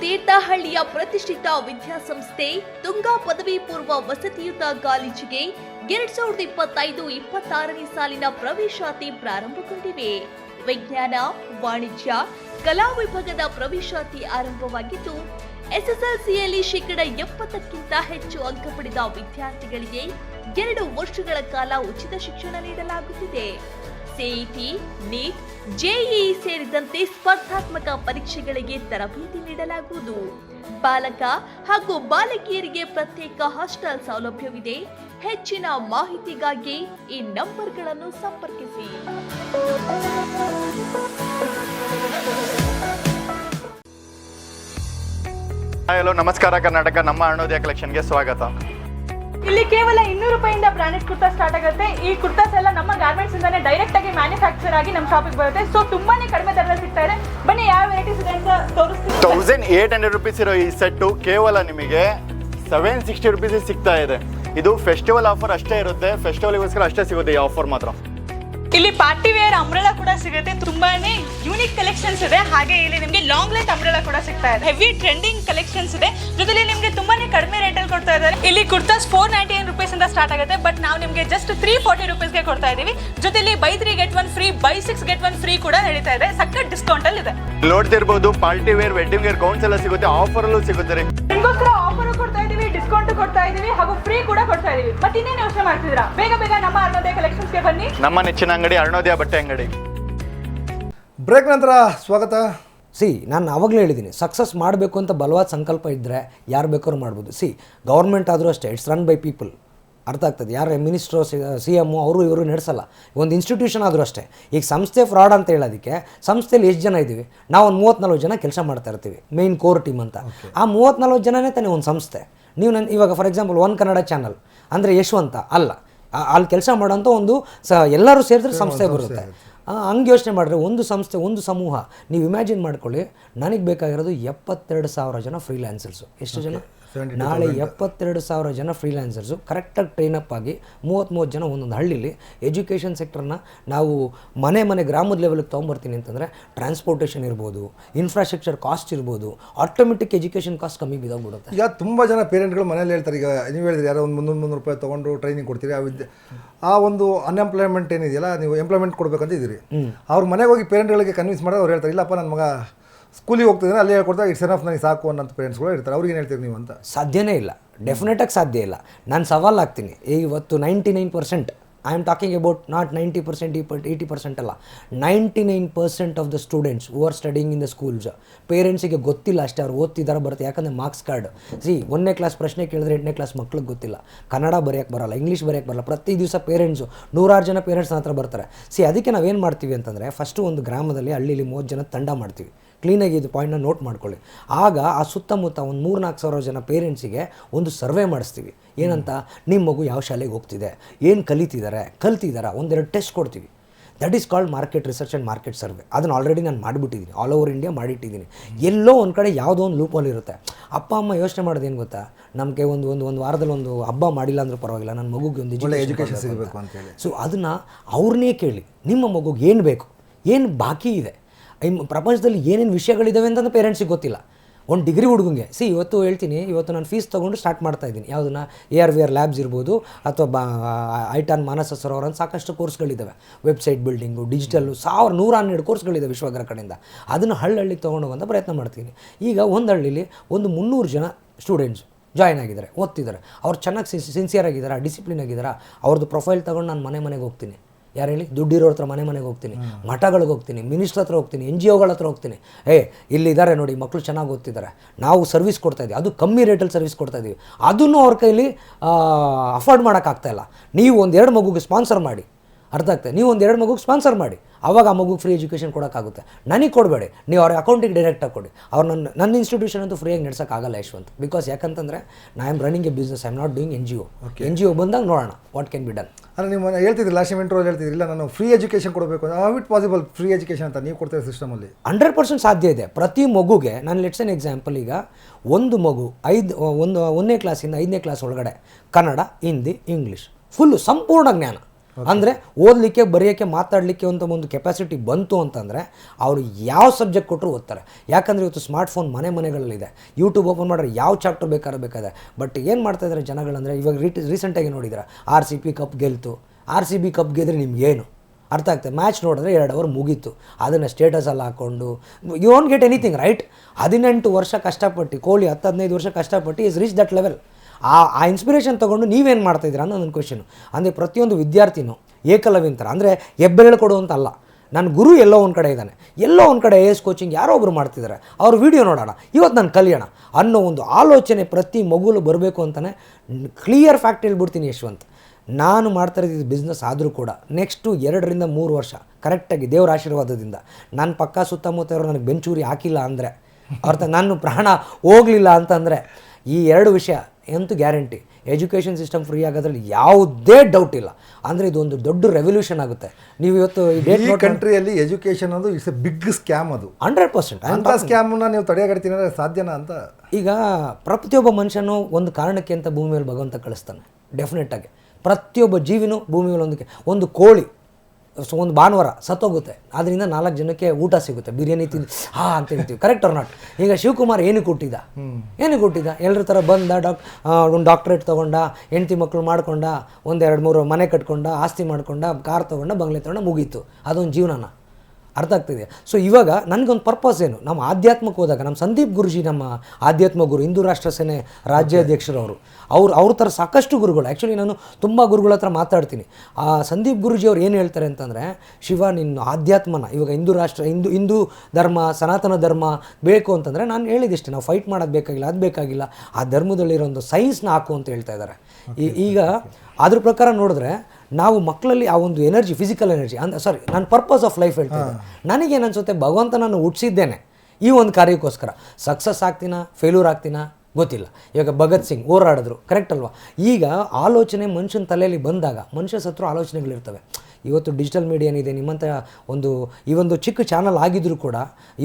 Speaker 5: ತೀರ್ಥಹಳ್ಳಿಯ ಪ್ರತಿಷ್ಠಿತ ವಿದ್ಯಾಸಂಸ್ಥೆ ತುಂಗಾ ಪದವಿ ಪೂರ್ವ ವಸತಿಯುತ ಕಾಲೇಜಿಗೆ ಎರಡ್ ಸಾವಿರದ ಇಪ್ಪತ್ತೈದು ಇಪ್ಪತ್ತಾರನೇ ಸಾಲಿನ ಪ್ರವೇಶಾತಿ ಪ್ರಾರಂಭಗೊಂಡಿವೆ. ವಿಜ್ಞಾನ, ವಾಣಿಜ್ಯ, ಕಲಾ ವಿಭಾಗದ ಪ್ರವೇಶಾತಿ ಆರಂಭವಾಗಿದ್ದು, ಎಸ್ಎಸ್ಎಲ್ಸಿಯಲ್ಲಿ ಶೇಕಡ ಎಪ್ಪತ್ತಕ್ಕಿಂತ ಹೆಚ್ಚು ಅಂಕ ಪಡೆದ ವಿದ್ಯಾರ್ಥಿಗಳಿಗೆ ಎರಡು ವರ್ಷಗಳ ಕಾಲ ಉಚಿತ ಶಿಕ್ಷಣ ನೀಡಲಾಗುತ್ತಿದೆ. ಸಿಇಟಿ ನೀಟ್ ಜೆಇಇ ಸೇರಿದಂತೆ ಸ್ಪರ್ಧಾತ್ಮಕ ಪರೀಕ್ಷೆಗಳಿಗೆ ತರಬೇತಿ ನೀಡಲಾಗುವುದು. ಬಾಲಕ ಹಾಗೂ ಬಾಲಕಿಯರಿಗೆ ಪ್ರತ್ಯೇಕ ಹಾಸ್ಟೆಲ್ ಸೌಲಭ್ಯವಿದೆ. ಹೆಚ್ಚಿನ ಮಾಹಿತಿಗಾಗಿ ಈ ನಂಬರ್ಗಳನ್ನು ಸಂಪರ್ಕಿಸಿ.
Speaker 6: ಹಲೋ ನಮಸ್ಕಾರ ಕರ್ನಾಟಕ ನಮ್ಮ ಅರ್ಣೋದಯ ಕಲೆಕ್ಷನ್ಗೆ ಸ್ವಾಗತ.
Speaker 7: ಇಲ್ಲಿ ಕೇವಲ ಇನ್ನೂರು ರೂಪಾಯಿಂದ ಬ್ರಾಂಡೆಡ್ ಕುರ್ತಾ ಸ್ಟಾರ್ಟ್ ಆಗುತ್ತೆ. ಈ ಕುರ್ತಾಸ್ ಎಲ್ಲ ಗಾರ್ಮೆಂಟ್ಸ್ ಇಂದಾನೆ ಡೈರೆಕ್ಟ್ ಆಗಿ ಮ್ಯಾನುಫ್ಯಾಕ್ಚರ್ ಆಗಿ ನಮ್ಮ ಶಾಪಿಗೆ ಬರುತ್ತೆ. ಸೊ ತುಂಬಾನೇ ಕಡಿಮೆ ದರದಲ್ಲಿ ಸಿಗ್ತಾ ಇದೆ. ಬನ್ನಿ, ಯಾವ ವೆರೈಟೀಸ್ ಇದೆ ಅಂತ ತೋರಿಸ್ತೀನಿ.
Speaker 6: ತೌಸಂಡ್ ಏಟ್ ಹಂಡ್ರೆಡ್ ರುಪೀಸ್ ಇರೋ ಈ ಸೆಟ್ಟು ಕೇವಲ ನಿಮಗೆ ಸೆವೆನ್ ಸಿಕ್ಸ್ಟಿ ರುಪೀಸಿಗೆ ಸಿಗ್ತಾ ಇದೆ. ಇದು ಫೆಸ್ಟಿವಲ್ ಆಫರ್ ಅಷ್ಟೇ ಇರುತ್ತೆ. ಫೆಸ್ಟಿವಲ್ಗೋಸ್ಕರ ಅಷ್ಟೇ ಸಿಗುತ್ತೆ ಈ ಆಫರ್ ಮಾತ್ರ.
Speaker 7: ಇಲ್ಲಿ ಪಾರ್ಟಿ ವೇರ್ ಅಂಬ್ರೆಲಾ ಕೂಡ ಸಿಗುತ್ತೆ. ತುಂಬಾನೇ ಯೂನಿಕ್ ಕಲೆಕ್ಷನ್ಸ್ ಇದೆ. ಹಾಗೆ ಇಲ್ಲಿ ನಿಮಗೆ ಲಾಂಗ್ ಲೆಂತ್ ಅಂಬ್ರೆಲಾ ಕೂಡ ಸಿಗ್ತಾ ಇದೆ. ಹೆವಿ ಟ್ರೆಂಡಿಂಗ್ ಕಲೆಕ್ಷನ್ಸ್ ಇದೆ. ಜೊತೆಲಿ ನಿಮಗೆ ತುಂಬಾನೇ ಕಡಿಮೆ ರೇಟ್ ಅಲ್ಲಿ ಕೊಡ್ತಾ ಇದ್ದಾರೆ. ಇಲ್ಲಿ kurtas four ninety nine rupees ಇಂದ ಸ್ಟಾರ್ಟ್ ಆಗುತ್ತೆ. ಬಟ್ ನಾವು ನಿಮಗೆ ಜಸ್ಟ್ ತ್ರೀ ಫೋರ್ಟಿ ರುಪೀಸ್ಗೆ ಕೊಡ್ತಾ ಇದೀವಿ. ಜೊತೆಲಿ buy three get one free buy six get one free ಕೂಡ ನಡೀತಾ ಇದೆ. ಸಖತ್ ಡಿಸ್ಕೌಂಟ್ ಅಲ್ಲಿ ಇದೆ.
Speaker 6: ನೋಡ್ತಿರ್ಬೋದು party wear wedding wear gowns ಎಲ್ಲ ಸಿಗುತ್ತೆ. ಅಲ್ಲೂ ಸಿಗುತ್ತೆ
Speaker 7: ನಿಮ್ಗೋಸ್ಕರ ಆಫರ್ ಡಿಸ್ಕೌಂಟ್ ಕೊಡ್ತಾ ಇದೀವಿ ಹಾಗೂ ಫ್ರೀ ಕೂಡ ಕೊಡ್ತಾ ಇದೀವಿ ಮತ್ತೆ ಇನ್ನೇನು ಯೋಚನೆ ಮಾಡ್ತಿದ್ದೀರಾ? ಬೇಗ ಬೇಗ ನಮ್ಮ ಅರುಣೋದಯ ಕಲೆಕ್ಷನ್ಸ್ಗೆ ಬನ್ನಿ.
Speaker 6: ನಮ್ಮ ನೆಚ್ಚಿನ ಅಂಗಡಿ ಅರುಣೋದಯ ಬಟ್ಟೆ ಅಂಗಡಿ.
Speaker 1: ಬ್ರೇಕ್ ನಂತರ ಸ್ವಾಗತ.
Speaker 2: ಸಿ ನಾನು ಆವಾಗಲೇ ಹೇಳಿದ್ದೀನಿ ಸಕ್ಸಸ್ ಮಾಡಬೇಕು ಅಂತ ಬಲವಾದ ಸಂಕಲ್ಪ ಇದ್ದರೆ ಯಾರು ಬೇಕಾದ್ರೂ ಮಾಡ್ಬೋದು. ಸಿ ಗೌರ್ಮೆಂಟ್ ಆದರೂ ಅಷ್ಟೇ ಇಟ್ಸ್ ರನ್ ಬೈ ಪೀಪಲ್ ಅರ್ಥ ಆಗ್ತದೆ ಯಾರು ಮಿನಿಸ್ಟ್ರು ಸಿ ಎಮ್ಮು ಅವರು ಇವರು ನಡೆಸಲ್ಲ. ಒಂದು ಇನ್ಸ್ಟಿಟ್ಯೂಷನ್ ಆದರೂ ಅಷ್ಟೇ. ಈಗ ಸಂಸ್ಥೆ ಫ್ರಾಡ್ ಅಂತ ಹೇಳೋದಕ್ಕೆ ಸಂಸ್ಥೆಯಲ್ಲಿ ಎಷ್ಟು ಜನ ಇದ್ದೀವಿ? ನಾವು ಒಂದು ಮೂವತ್ತ್ನಾಲ್ಕು ಜನ ಕೆಲಸ ಮಾಡ್ತಾ ಇರ್ತೀವಿ ಮೇಯ್ನ್ ಕೋರ್ ಟೀಮ್ ಅಂತ. ಆ ಮೂವತ್ತ್ನಾಲ್ಕು ಜನನೇ ತಾನೇ ಒಂದು ಸಂಸ್ಥೆ. ನೀವು ನನ್ನ ಇವಾಗ for example one Kannada channel ಅಂದರೆ ಯಶವಂತ ಅಲ್ಲ ಅಲ್ಲಿ ಕೆಲಸ ಮಾಡೋಂಥ ಒಂದು ಸ ಎಲ್ಲರೂ ಸೇರಿದ್ರೆ ಸಂಸ್ಥೆ ಬರುತ್ತೆ. ಹಂಗೆ ಯೋಚನೆ ಮಾಡಿದ್ರೆ ಒಂದು ಸಂಸ್ಥೆ ಒಂದು ಸಮೂಹ ನೀವು ಇಮ್ಯಾಜಿನ್ ಮಾಡ್ಕೊಳ್ಳಿ ನನಗೆ ಬೇಕಾಗಿರೋದು ಎಪ್ಪತ್ತೆರಡು ಸಾವಿರ ಜನ ಫ್ರೀಲ್ಯಾನ್ಸರ್ಸು ಎಷ್ಟು ಜನ? ನಾಳೆ ಎಪ್ಪತ್ತೆರಡು ಸಾವಿರ ಜನ ಫ್ರೀಲ್ಯಾನ್ಸರ್ಸು ಕರೆಕ್ಟಾಗಿ ಟ್ರೈನಪ್ ಆಗಿ ಮೂವತ್ತ್ಮೂವತ್ತು ಜನ ಒಂದೊಂದು ಹಳ್ಳಿಲಿ ಎಜುಕೇಷನ್ ಸೆಕ್ಟರ್ನ ನಾವು ಮನೆ ಮನೆ ಗ್ರಾಮದ ಲೆವೆಲ್ಗೆ ತೊಗೊಂಬರ್ತೀನಿ ಅಂತಂದರೆ ಟ್ರಾನ್ಸ್ಪೋರ್ಟೇಷನ್ ಇರ್ಬೋದು ಇನ್ಫ್ರಾಸ್ಟ್ರಕ್ಚರ್ ಕಾಸ್ಟ್ ಇರ್ಬೋದು ಆಟೋಮೆಟಿಕ್ ಎಜುಕೇಷನ್ ಕಾಸ್ಟ್ ಕಮ್ಮಿ ಬಿದ್ದೋಗ್ಬಿಡುತ್ತೆ.
Speaker 1: ಈಗ ತುಂಬ ಜನ ಪೇರೆಂಟ್ಗಳು ಮನೇಲಿ ಹೇಳ್ತಾರೆ ಈಗ ನೀವು ಹೇಳಿದ್ರೆ ಯಾರೋ ಒಂದು ಮುನ್ನೂರು ಮುನ್ನೂರು ರೂಪಾಯಿ ತೊಗೊಂಡು ಟ್ರೈನಿಂಗ್ ಕೊಡ್ತೀರಿ ಆ ವಿದ್ಯೆ ಆ ಒಂದು ಅನ್ಎಂಪ್ಲಾಯ್ಮೆಂಟ್ ಏನಿದೆಯಲ್ಲ ನೀವು ಎಂಪ್ಲಾಯ್ಮೆಂಟ್ ಕೊಡ್ಬೇಕಂತ ಇದ್ದೀರಿ. ಅವ್ರ ಮನೆಗೆ ಹೋಗಿ ಪೇರೆಂಟ್ಗಳಿಗೆ ಕನ್ವಿನ್ಸ್ ಮಾಡಿದ್ರೆ ಅವ್ರು ಹೇಳ್ತಾರೆ ಇಲ್ಲಪ್ಪ ನನ್ನ ಮಗ ಸ್ಕೂಲಿಗೆ ಹೋಗ್ತಿದ್ರೆ ಅಲ್ಲಿ ಹೇಳ್ಕೊಡ್ತಾರೆ ಇಟ್ಸ್ ಎನಫ್ ನನಗೆ ಸಾಕು ಅನ್ನೋಂಥ ಪೇರೆಂಟ್ಸ್ಗಳು ಇರ್ತಾರೆ. ಅವ್ರಿಗೆ ಏನು ಹೇಳ್ತೀರಿ ನೀವು ಅಂತ?
Speaker 2: ಸಾಧ್ಯನೇ ಇಲ್ಲ. ಡೆಫಿನೆಟಾಗಿ ಸಾಧ್ಯ ಇಲ್ಲ. ನಾನು ಸವಾಲು ಆಗ್ತೀನಿ ಇವತ್ತು ninety nine percent I am talking about not ninety percent eighty percent ಅಲ್ಲ. Ninety nine percent of the students who are studying in the schools ಪೇರೆಂಟ್ಸಿಗೆ ಗೊತ್ತಿಲ್ಲ ಅಷ್ಟೇ ಅವ್ರು ಓದ್ತಿದ್ದಾರೆ ಬರುತ್ತೆ, ಯಾಕಂದರೆ ಮಾರ್ಕ್ಸ್ ಕಾರ್ಡ್ ಸಿ ಒಂದನೇ ಕ್ಲಾಸ್ ಪ್ರಶ್ನೆ ಕೇಳಿದ್ರೆ ಎಂಟನೇ ಕ್ಲಾಸ್ ಮಕ್ಳಿಗೆ ಗೊತ್ತಿಲ್ಲ. ಕನ್ನಡ ಬರೆಯೋಕ್ಕೆ ಬರಲ್ಲ ಇಂಗ್ಲೀಷ್ ಬರೆಯೋಕ್ಕೆ ಬರಲ್ಲ. ಪ್ರತಿ ದಿವಸ ಪೇರೆಂಟ್ಸು ನೂರಾರು ಜನ ಪೇರೆಂಟ್ಸ್ ಹತ್ರ ಬರ್ತಾರೆ. ಸಿ ಅದಕ್ಕೆ ನಾವೇನು ಮಾಡ್ತೀವಿ ಅಂತಂದರೆ ಫಸ್ಟು ಒಂದು ಗ್ರಾಮದಲ್ಲಿ ಹಳ್ಳಿಲಿ ಮೂವತ್ತು ಜನ ತಂಡ ಮಾಡ್ತೀವಿ. ಕ್ಲೀನಾಗಿ ಇದು ಪಾಯಿಂಟ್ನ ನೋಟ್ ಮಾಡ್ಕೊಳ್ಳಿ. ಆಗ ಆ ಸುತ್ತಮುತ್ತ ಒಂದು ಮೂರು ನಾಲ್ಕು ಸಾವಿರ ಜನ ಪೇರೆಂಟ್ಸಿಗೆ ಒಂದು ಸರ್ವೆ ಮಾಡಿಸ್ತೀವಿ. ಏನಂತ? ನಿಮ್ಮ ಮಗು ಯಾವ ಶಾಲೆಗೆ ಹೋಗ್ತಿದೆ? ಏನು ಕಲಿತಿದ್ದಾರೆ ಕಲ್ತಿದ್ದಾರೆ ಒಂದೆರಡು ಟೆಸ್ಟ್ ಕೊಡ್ತೀವಿ. That is called market research and market survey ಅದನ್ನು ಆಲ್ರೆಡಿ ನಾನು ಮಾಡಿಬಿಟ್ಟಿದ್ದೀನಿ ಆಲ್ ಓವರ್ ಇಂಡಿಯಾ ಮಾಡಿಟ್ಟಿದ್ದೀನಿ ಎಲ್ಲೋ ಒಂದು ಕಡೆ ಯಾವುದೋ ಒಂದು ಲೂಪಲ್ಲಿ ಇರುತ್ತೆ. ಅಪ್ಪ ಅಮ್ಮ ಯೋಚನೆ ಮಾಡೋದು ಏನು ಗೊತ್ತಾ? ನಮಗೆ ಒಂದು ಒಂದು ಒಂದು ವಾರದಲ್ಲಿ ಒಂದು ಹಬ್ಬ ಮಾಡಿಲ್ಲ ಅಂದ್ರೂ ಪರವಾಗಿಲ್ಲ. ನನ್ನ ಮಗುಗೆ ಒಂದು ಎಜುಕೇಶನ್
Speaker 1: ಎಜುಕೇಷನ್ ಸಿಗಬೇಕು
Speaker 2: ಅಂತ.
Speaker 1: ಅಂತೇಳಿ
Speaker 2: ಸೊ ಅದನ್ನು ಅವ್ರನ್ನೇ ಕೇಳಿ. ನಿಮ್ಮ ಮಗುಗೆ ಏನು ಬೇಕು? ಏನು ಬಾಕಿ ಇದೆ? ಮ- ಪ್ರಪಂಚದಲ್ಲಿ ಏನೇನು ವಿಷಯಗಳಿದ್ದಾವೆ ಅಂತ ಪೇರೆಂಟ್ಸಿಗೆ ಗೊತ್ತಿಲ್ಲ. ಒಂದು ಡಿಗ್ರಿ ಹುಡುಗಂಗೆ, ಸಿ, ಇವತ್ತು ಹೇಳ್ತೀನಿ, ಇವತ್ತು ನಾನು ಫೀಸ್ ತೊಗೊಂಡು ಸ್ಟಾರ್ಟ್ ಮಾಡ್ತಾ ಇದ್ದೀನಿ. ಯಾವುದನ್ನ A R V R labs ಇರ್ಬೋದು, ಅಥವಾ ಬಾ ಐಟಾನ್ ಮಾನಸ ಸರೋವರ ಅಂತ ಸಾಕಷ್ಟು ಕೋರ್ಸ್ಗಳಿದ್ದಾವೆ ವೆಬ್ಸೈಟ್ ಬಿಲ್ಡಿಂಗು ಡಿಜಿಟಲ್ಲು ಸಾವಿರ ನೂರ ಹನ್ನೆರಡು ಕೋರ್ಸ್ಗಳಿದೆ ವಿಶ್ವಗ್ರಹ ಕಡೆಯಿಂದ. ಅದನ್ನು ಹಳ್ಳಿ ತೊಗೊಂಡು ಬಂದ ಪ್ರಯತ್ನ ಮಾಡ್ತೀನಿ. ಈಗ ಒಂದು ಹಳ್ಳಿಲಿ ಒಂದು ಮುನ್ನೂರು ಜನ ಸ್ಟೂಡೆಂಟ್ಸ್ ಜಾಯ್ನ್ ಆಗಿದ್ದಾರೆ, ಓದ್ತಿದ್ದಾರೆ. ಅವ್ರು ಚೆನ್ನಾಗಿ ಸಿನ್ಸಿಯರ್ ಆಗಿದ್ದಾರೆ ಡಿಸಿಪ್ಲಿನ್ ಆಗಿದ್ದಾರೆ ಅವ್ರದ್ದು ಪ್ರೊಫೈಲ್ ತೊಗೊಂಡು ನಾನು ಮನೆ ಮನೆಗೆ ಹೋಗ್ತೀನಿ. ಯಾರು ಹೇಳಿ? ದುಡ್ಡಿರೋ ಹತ್ರ ಮನೆ ಮನೆಗೆ ಹೋಗ್ತೀನಿ. ಮಠಗಳಿಗೆ ಹೋಗ್ತೀನಿ. ಮಿನಿಸ್ಟ್ರ್ ಹತ್ರ ಹೋಗ್ತೀನಿ. ಎನ್ ಜಿ ಒಗಳ ಹತ್ರ ಹೋಗ್ತೀನಿ. ಏ ಇಲ್ಲಿದ್ದಾರೆ ನೋಡಿ ಮಕ್ಕಳು ಚೆನ್ನಾಗಿ ಓದ್ತಿದ್ದಾರೆ ನಾವು ಸರ್ವಿಸ್ ಕೊಡ್ತಾ ಇದ್ದೀವಿ. ಅದು ಕಮ್ಮಿ ರೇಟಲ್ಲಿ ಸರ್ವಿಸ್ ಕೊಡ್ತಾ ಇದ್ದೀವಿ. ಅದನ್ನು ಅವ್ರ ಕೈಲಿ ಅಫೋರ್ಡ್ ಮಾಡೋಕ್ಕಾಗ್ತಾ ಇಲ್ಲ. ನೀವು ಒಂದೆರಡು ಮಗುಗೆ ಸ್ಪಾನ್ಸರ್ ಮಾಡಿ. ಅರ್ಥ ಆಗ್ತದೆ ನೀವು ಒಂದು ಎರಡು ಮಗುಗೆ ಸ್ಪಾನ್ಸರ್ ಮಾಡಿ. ಅವಾಗ ಆ ಮಗುಗೆ ಫ್ರೀ ಎಜುಕೇಷನ್ ಕೊಡೋಕ್ಕಾಗುತ್ತೆ. ನನಗೆ ಕೊಡಬೇಡಿ. ನೀವು ಅವ್ರ ಅಕೌಂಟಿಗೆ ಡೈರೆಕ್ಟಾಗಿ ಕೊಡಿ. ಅವ್ರು ನನ್ನ ನನ್ನ ಇನ್ಸ್ಟಿಟ್ಯೂಷನ್ ಅಂತೂ ಫ್ರೀಯಾಗಿ ನಡೆಸೋಕ್ಕಾಗಲ್ಲ ಯಶವಂತ್. ಬಿಕಾಸ್ ಯಾಕಂತಂದರೆ ನಾ am running a business I am not doing N G O N G O ಬಂದಾಗ ನೋಡೋಣ ವಾಟ್ ಕ್ಯಾನ್ ಬಿ ಡನ್
Speaker 1: ಅಂದರೆ ನೀವು ಹೇಳ್ತಿದ್ರಿ ಲಾಸ್ಟ್ ಹೇಳ್ತಿದ್ರಿ ಇಲ್ಲ ನಾನು ಫ್ರೀ ಎಜುಕೇಷನ್ ಕೊಡಬೇಕು how it possible free education ಅಂತ? ನೀವು ಕೊಡ್ತಾ ಸಿಸ್ಟಮಲ್ಲಿ
Speaker 2: ಹಂಡ್ರೆಡ್ ಪರ್ಸೆಂಟ್ ಸಾಧ್ಯ ಇದೆ. ಪ್ರತಿ ಮಗುಗೆ ನಾನು ಲೆಟ್ಸ್ ಎನ್ ಎಕ್ಸಾಂಪಲ್ ಈಗ ಒಂದು ಮಗು ಐದು ಒಂದು ಒಂದನೇ ಕ್ಲಾಸಿಂದ ಐದನೇ ಕ್ಲಾಸ್ ಒಳಗಡೆ ಕನ್ನಡ ಹಿಂದಿ ಇಂಗ್ಲೀಷ್ ಫುಲ್ಲು ಸಂಪೂರ್ಣ ಜ್ಞಾನ. ಅಂದರೆ ಓದಲಿಕ್ಕೆ, ಬರೆಯೋಕ್ಕೆ, ಮಾತಾಡಲಿಕ್ಕೆ ಅಂತ ಒಂದು ಕೆಪಾಸಿಟಿ ಬಂತು ಅಂತಂದರೆ ಅವರು ಯಾವ ಸಬ್ಜೆಕ್ಟ್ ಕೊಟ್ಟರು ಓದ್ತಾರೆ. ಯಾಕಂದರೆ ಇವತ್ತು ಸ್ಮಾರ್ಟ್ಫೋನ್ ಮನೆ ಮನೆಗಳಲ್ಲಿದೆ. ಯೂಟ್ಯೂಬ್ ಓಪನ್ ಮಾಡಿದ್ರೆ ಯಾವ ಚಾಪ್ಟರ್ ಬೇಕಾದ್ರೆ ಬೇಕಾದ್ರೆ ಬಟ್ ಏನು ಮಾಡ್ತಾ ಇದ್ದಾರೆ ಜನಗಳಂದರೆ, ಇವಾಗ ರೀಟ್ ರೀಸೆಂಟಾಗಿ ನೋಡಿದ್ರೆ ಆರ್ ಸಿ ಪಿ ಕಪ್ ಗೆಲ್ತು. ಆರ್ ಸಿ ಬಿ ಕಪ್ ಗೆದ್ರೆ ನಿಮ್ಗೇನು ಅರ್ಥ ಆಗ್ತದೆ ಮ್ಯಾಚ್ ನೋಡಿದ್ರೆ ಎರಡು ಅವರ್ ಮುಗೀತು. ಅದನ್ನು ಸ್ಟೇಟಸಲ್ಲಿ ಹಾಕ್ಕೊಂಡು you won't get anything right ಹದಿನೆಂಟು ವರ್ಷ ಕಷ್ಟಪಟ್ಟು ಕೋಹ್ಲಿ ಹತ್ತು ಹದಿನೈದು ವರ್ಷ ಕಷ್ಟಪಟ್ಟು ಇಸ್ ರೀಚ್ ದಟ್ ಲೆವೆಲ್ ಆ ಆ ಇನ್ಸ್ಪಿರೇಷನ್ ತೊಗೊಂಡು ನೀವೇನು ಮಾಡ್ತಾಯಿದ್ದೀರಾ ಅನ್ನೋ ನನ್ನ ಕ್ವೆಶನು ಅಂದರೆ ಪ್ರತಿಯೊಂದು ವಿದ್ಯಾರ್ಥಿನೂ ಏಕಲವ್ಯಂತರ, ಅಂದರೆ ಹೆಬ್ಬೆರಳು ಕೊಡುವಂತ ಅಲ್ಲ. ನನ್ನ ಗುರು ಎಲ್ಲೋ ಒಂದು ಕಡೆ ಇದ್ದಾನೆ. ಎಲ್ಲೋ ಒಂದು ಕಡೆ ಎ ಎಸ್ ಕೋಚಿಂಗ್ ಯಾರೋ ಒಬ್ರು ಮಾಡ್ತಿದ್ದಾರೆ ಅವ್ರ ವಿಡಿಯೋ ನೋಡೋಣ. ಇವತ್ತು ನಾನು ಕಲಿಯೋಣ ಅನ್ನೋ ಒಂದು ಆಲೋಚನೆ ಪ್ರತಿ ಮಗುಲು ಬರಬೇಕು ಅಂತಲೇ ಕ್ಲಿಯರ್ ಫ್ಯಾಕ್ಟ್ ಹೇಳ್ಬಿಡ್ತೀನಿ ಯಶವಂತ್. ನಾನು ಮಾಡ್ತಾ ಇದ್ದಿದ್ದು ಬಿಸ್ನೆಸ್ ಆದರೂ ಕೂಡ ನೆಕ್ಸ್ಟು ಎರಡರಿಂದ ಮೂರು ವರ್ಷ ಕರೆಕ್ಟಾಗಿ ದೇವರ ಆಶೀರ್ವಾದದಿಂದ ನನ್ನ ಪಕ್ಕ ಸುತ್ತಮುತ್ತ ಇರೋ ನನಗೆ ಬೆಂಚೂರಿ ಹಾಕಿಲ್ಲ ಅಂದರೆ, ಅರ್ಥ, ನಾನು ಪ್ರಾಣ ಹೋಗಲಿಲ್ಲ ಅಂತಂದರೆ ಈ ಎರಡು ವಿಷಯ ಎಂತೂ ಗ್ಯಾರಂಟಿ. ಎಜುಕೇಷನ್ ಸಿಸ್ಟಮ್ ಫ್ರೀ ಆಗೋದ್ರಲ್ಲಿ ಯಾವುದೇ ಡೌಟ್ ಇಲ್ಲ. ಅಂದರೆ ಇದೊಂದು ದೊಡ್ಡ ರೆವಲ್ಯೂಷನ್ ಆಗುತ್ತೆ. ನೀವು ಇವತ್ತು ಈ ಡೇಟ್
Speaker 1: ಈ ಕಂಟ್ರಿಯಲ್ಲಿ ಎಜುಕೇಷನ್ ಅದು ಇಟ್ಸ್ ಎ ಬಿಗ್ ಸ್ಕ್ಯಾಮ್ ಅದು.
Speaker 2: ಹಂಡ್ರೆಡ್ ಪರ್ಸೆಂಟ್
Speaker 1: ಅಂತ ಸ್ಕ್ಯಾಮನ್ನ ನೀವು ತಡೆಗಡ್ತೀನಿ ಅಂದರೆ ಸಾಧ್ಯನಾ ಅಂತ?
Speaker 2: ಈಗ ಪ್ರತಿಯೊಬ್ಬ ಮನುಷ್ಯನು ಒಂದು ಕಾರಣಕ್ಕೆ ಅಂತ ಭೂಮಿ ಮೇಲೆ ಭಗವಂತ ಕಳಿಸ್ತಾನೆ. ಡೆಫಿನೆಟ್ಟಾಗಿ ಪ್ರತಿಯೊಬ್ಬ ಜೀವಿನೂ ಭೂಮಿ ಮೇಲೆ ಒಂದಕ್ಕೆ ಒಂದು ಕೋಳಿ. ಸೊ ಒಂದು ಭಾನುವಾರ ಸತ್ತೋಗುತ್ತೆ. ಅದರಿಂದ ನಾಲ್ಕು ಜನಕ್ಕೆ ಊಟ ಸಿಗುತ್ತೆ. ಬಿರಿಯಾನಿ ತಿಂದು ಹಾ ಅಂತ ಹೇಳ್ತೀವಿ. ಕರೆಕ್ಟ್ ಆರ್ ನಾಟ್ ಈಗ ಶಿವಕುಮಾರ್ ಏನು ಕೊಟ್ಟಿದ್ದ? ಏನು ಕೊಟ್ಟಿದ್ದ? ಎಲ್ಲರ ಥರ ಬಂದ ಡಾಕ್ ಒಂದು ಡಾಕ್ಟ್ರೇಟ್ ತೊಗೊಂಡ ಹೆಂಡತಿ ಮಕ್ಕಳು ಮಾಡ್ಕೊಂಡ ಒಂದೆರಡು ಎರಡು ಮೂರು ಮನೆ ಕಟ್ಕೊಂಡ ಆಸ್ತಿ ಮಾಡ್ಕೊಂಡ ಕಾರ್ ತೊಗೊಂಡ ಬಂಗ್ಲೆ ತೊಗೊಂಡ ಮುಗೀತು. ಅದೊಂದು ಜೀವನನ. ಅರ್ಥ ಆಗ್ತಿದೆ. ಸೊ ಇವಾಗ ನನಗೊಂದು ಪರ್ಪಸ್ ಏನು? ನಮ್ಮ ಆಧ್ಯಾತ್ಮಕ್ಕೆ ಹೋದಾಗ, ನಮ್ಮ ಸಂದೀಪ್ ಗುರುಜಿ ನಮ್ಮ ಆಧ್ಯಾತ್ಮ ಗುರು, ಹಿಂದೂ ರಾಷ್ಟ್ರ ಸೇನೆ ರಾಜ್ಯಾಧ್ಯಕ್ಷರವರು, ಅವರು, ಅವ್ರು ಅವ್ರ ಥರ ಸಾಕಷ್ಟು ಗುರುಗಳು ಆ್ಯಕ್ಚುಲಿ ನಾನು ತುಂಬ ಗುರುಗಳ ಹತ್ರ ಮಾತಾಡ್ತೀನಿ. ಆ ಸಂದೀಪ್ ಗುರುಜಿ ಅವ್ರು ಏನು ಹೇಳ್ತಾರೆ ಅಂತಂದರೆ, ಶಿವ ನಿನ್ನ ಆಧ್ಯಾತ್ಮನ, ಇವಾಗ ಹಿಂದೂ ರಾಷ್ಟ್ರ, ಹಿಂದೂ ಹಿಂದೂ ಧರ್ಮ, ಸನಾತನ ಧರ್ಮ ಬೇಕು ಅಂತಂದರೆ ನಾನು ಹೇಳಿದಿಷ್ಟೇ, ನಾವು ಫೈಟ್ ಮಾಡೋದು ಬೇಕಾಗಿಲ್ಲ, ಅದು ಬೇಕಾಗಿಲ್ಲ, ಆ ಧರ್ಮದಲ್ಲಿರೋ ಒಂದು ಸೈನ್ಸ್ನ ಹಾಕು ಅಂತ ಹೇಳ್ತಾ ಇದ್ದಾರೆ. ಈಗ ಅದ್ರ ಪ್ರಕಾರ ನೋಡಿದ್ರೆ ನಾವು ಮಕ್ಕಳಲ್ಲಿ ಆ ಒಂದು ಎನರ್ಜಿ ಫಿಸಿಕಲ್ ಎನರ್ಜಿ ಅಂದ್ರೆ ಸಾರಿ ನನ್ನ ಪರ್ಪಸ್ ಆಫ್ ಲೈಫ್ ಹೇಳ್ತಿದ್ದೆ ನನಗೇನು ಅನ್ಸುತ್ತೆ ಭಗವಂತ ನಾನು ಹುಟ್ಟಿಸಿದ್ದೇನೆ ಈ ಒಂದು ಕಾರ್ಯಕ್ಕೋಸ್ಕರ. ಸಕ್ಸಸ್ ಆಗ್ತೀನಾ ಫೇಲ್ಯೂರ್ ಆಗ್ತೀನಾ ಗೊತ್ತಿಲ್ಲ. ಇವಾಗ ಭಗತ್ ಸಿಂಗ್ ಹೋರಾಡಿದ್ರು ಕರೆಕ್ಟ್ ಅಲ್ವಾ? ಈಗ ಆಲೋಚನೆ ಮನುಷ್ಯನ ತಲೆಯಲ್ಲಿ ಬಂದಾಗ ಮನುಷ್ಯ ಸತ್ರು ಆಲೋಚನೆಗಳಿರ್ತವೆ. ಇವತ್ತು ಡಿಜಿಟಲ್ ಮೀಡಿಯಾ ಏನಿದೆ ನಿಮ್ಮಂಥ ಒಂದು, ಈ ಒಂದು ಚಿಕ್ಕ ಚಾನಲ್ ಆಗಿದ್ರೂ ಕೂಡ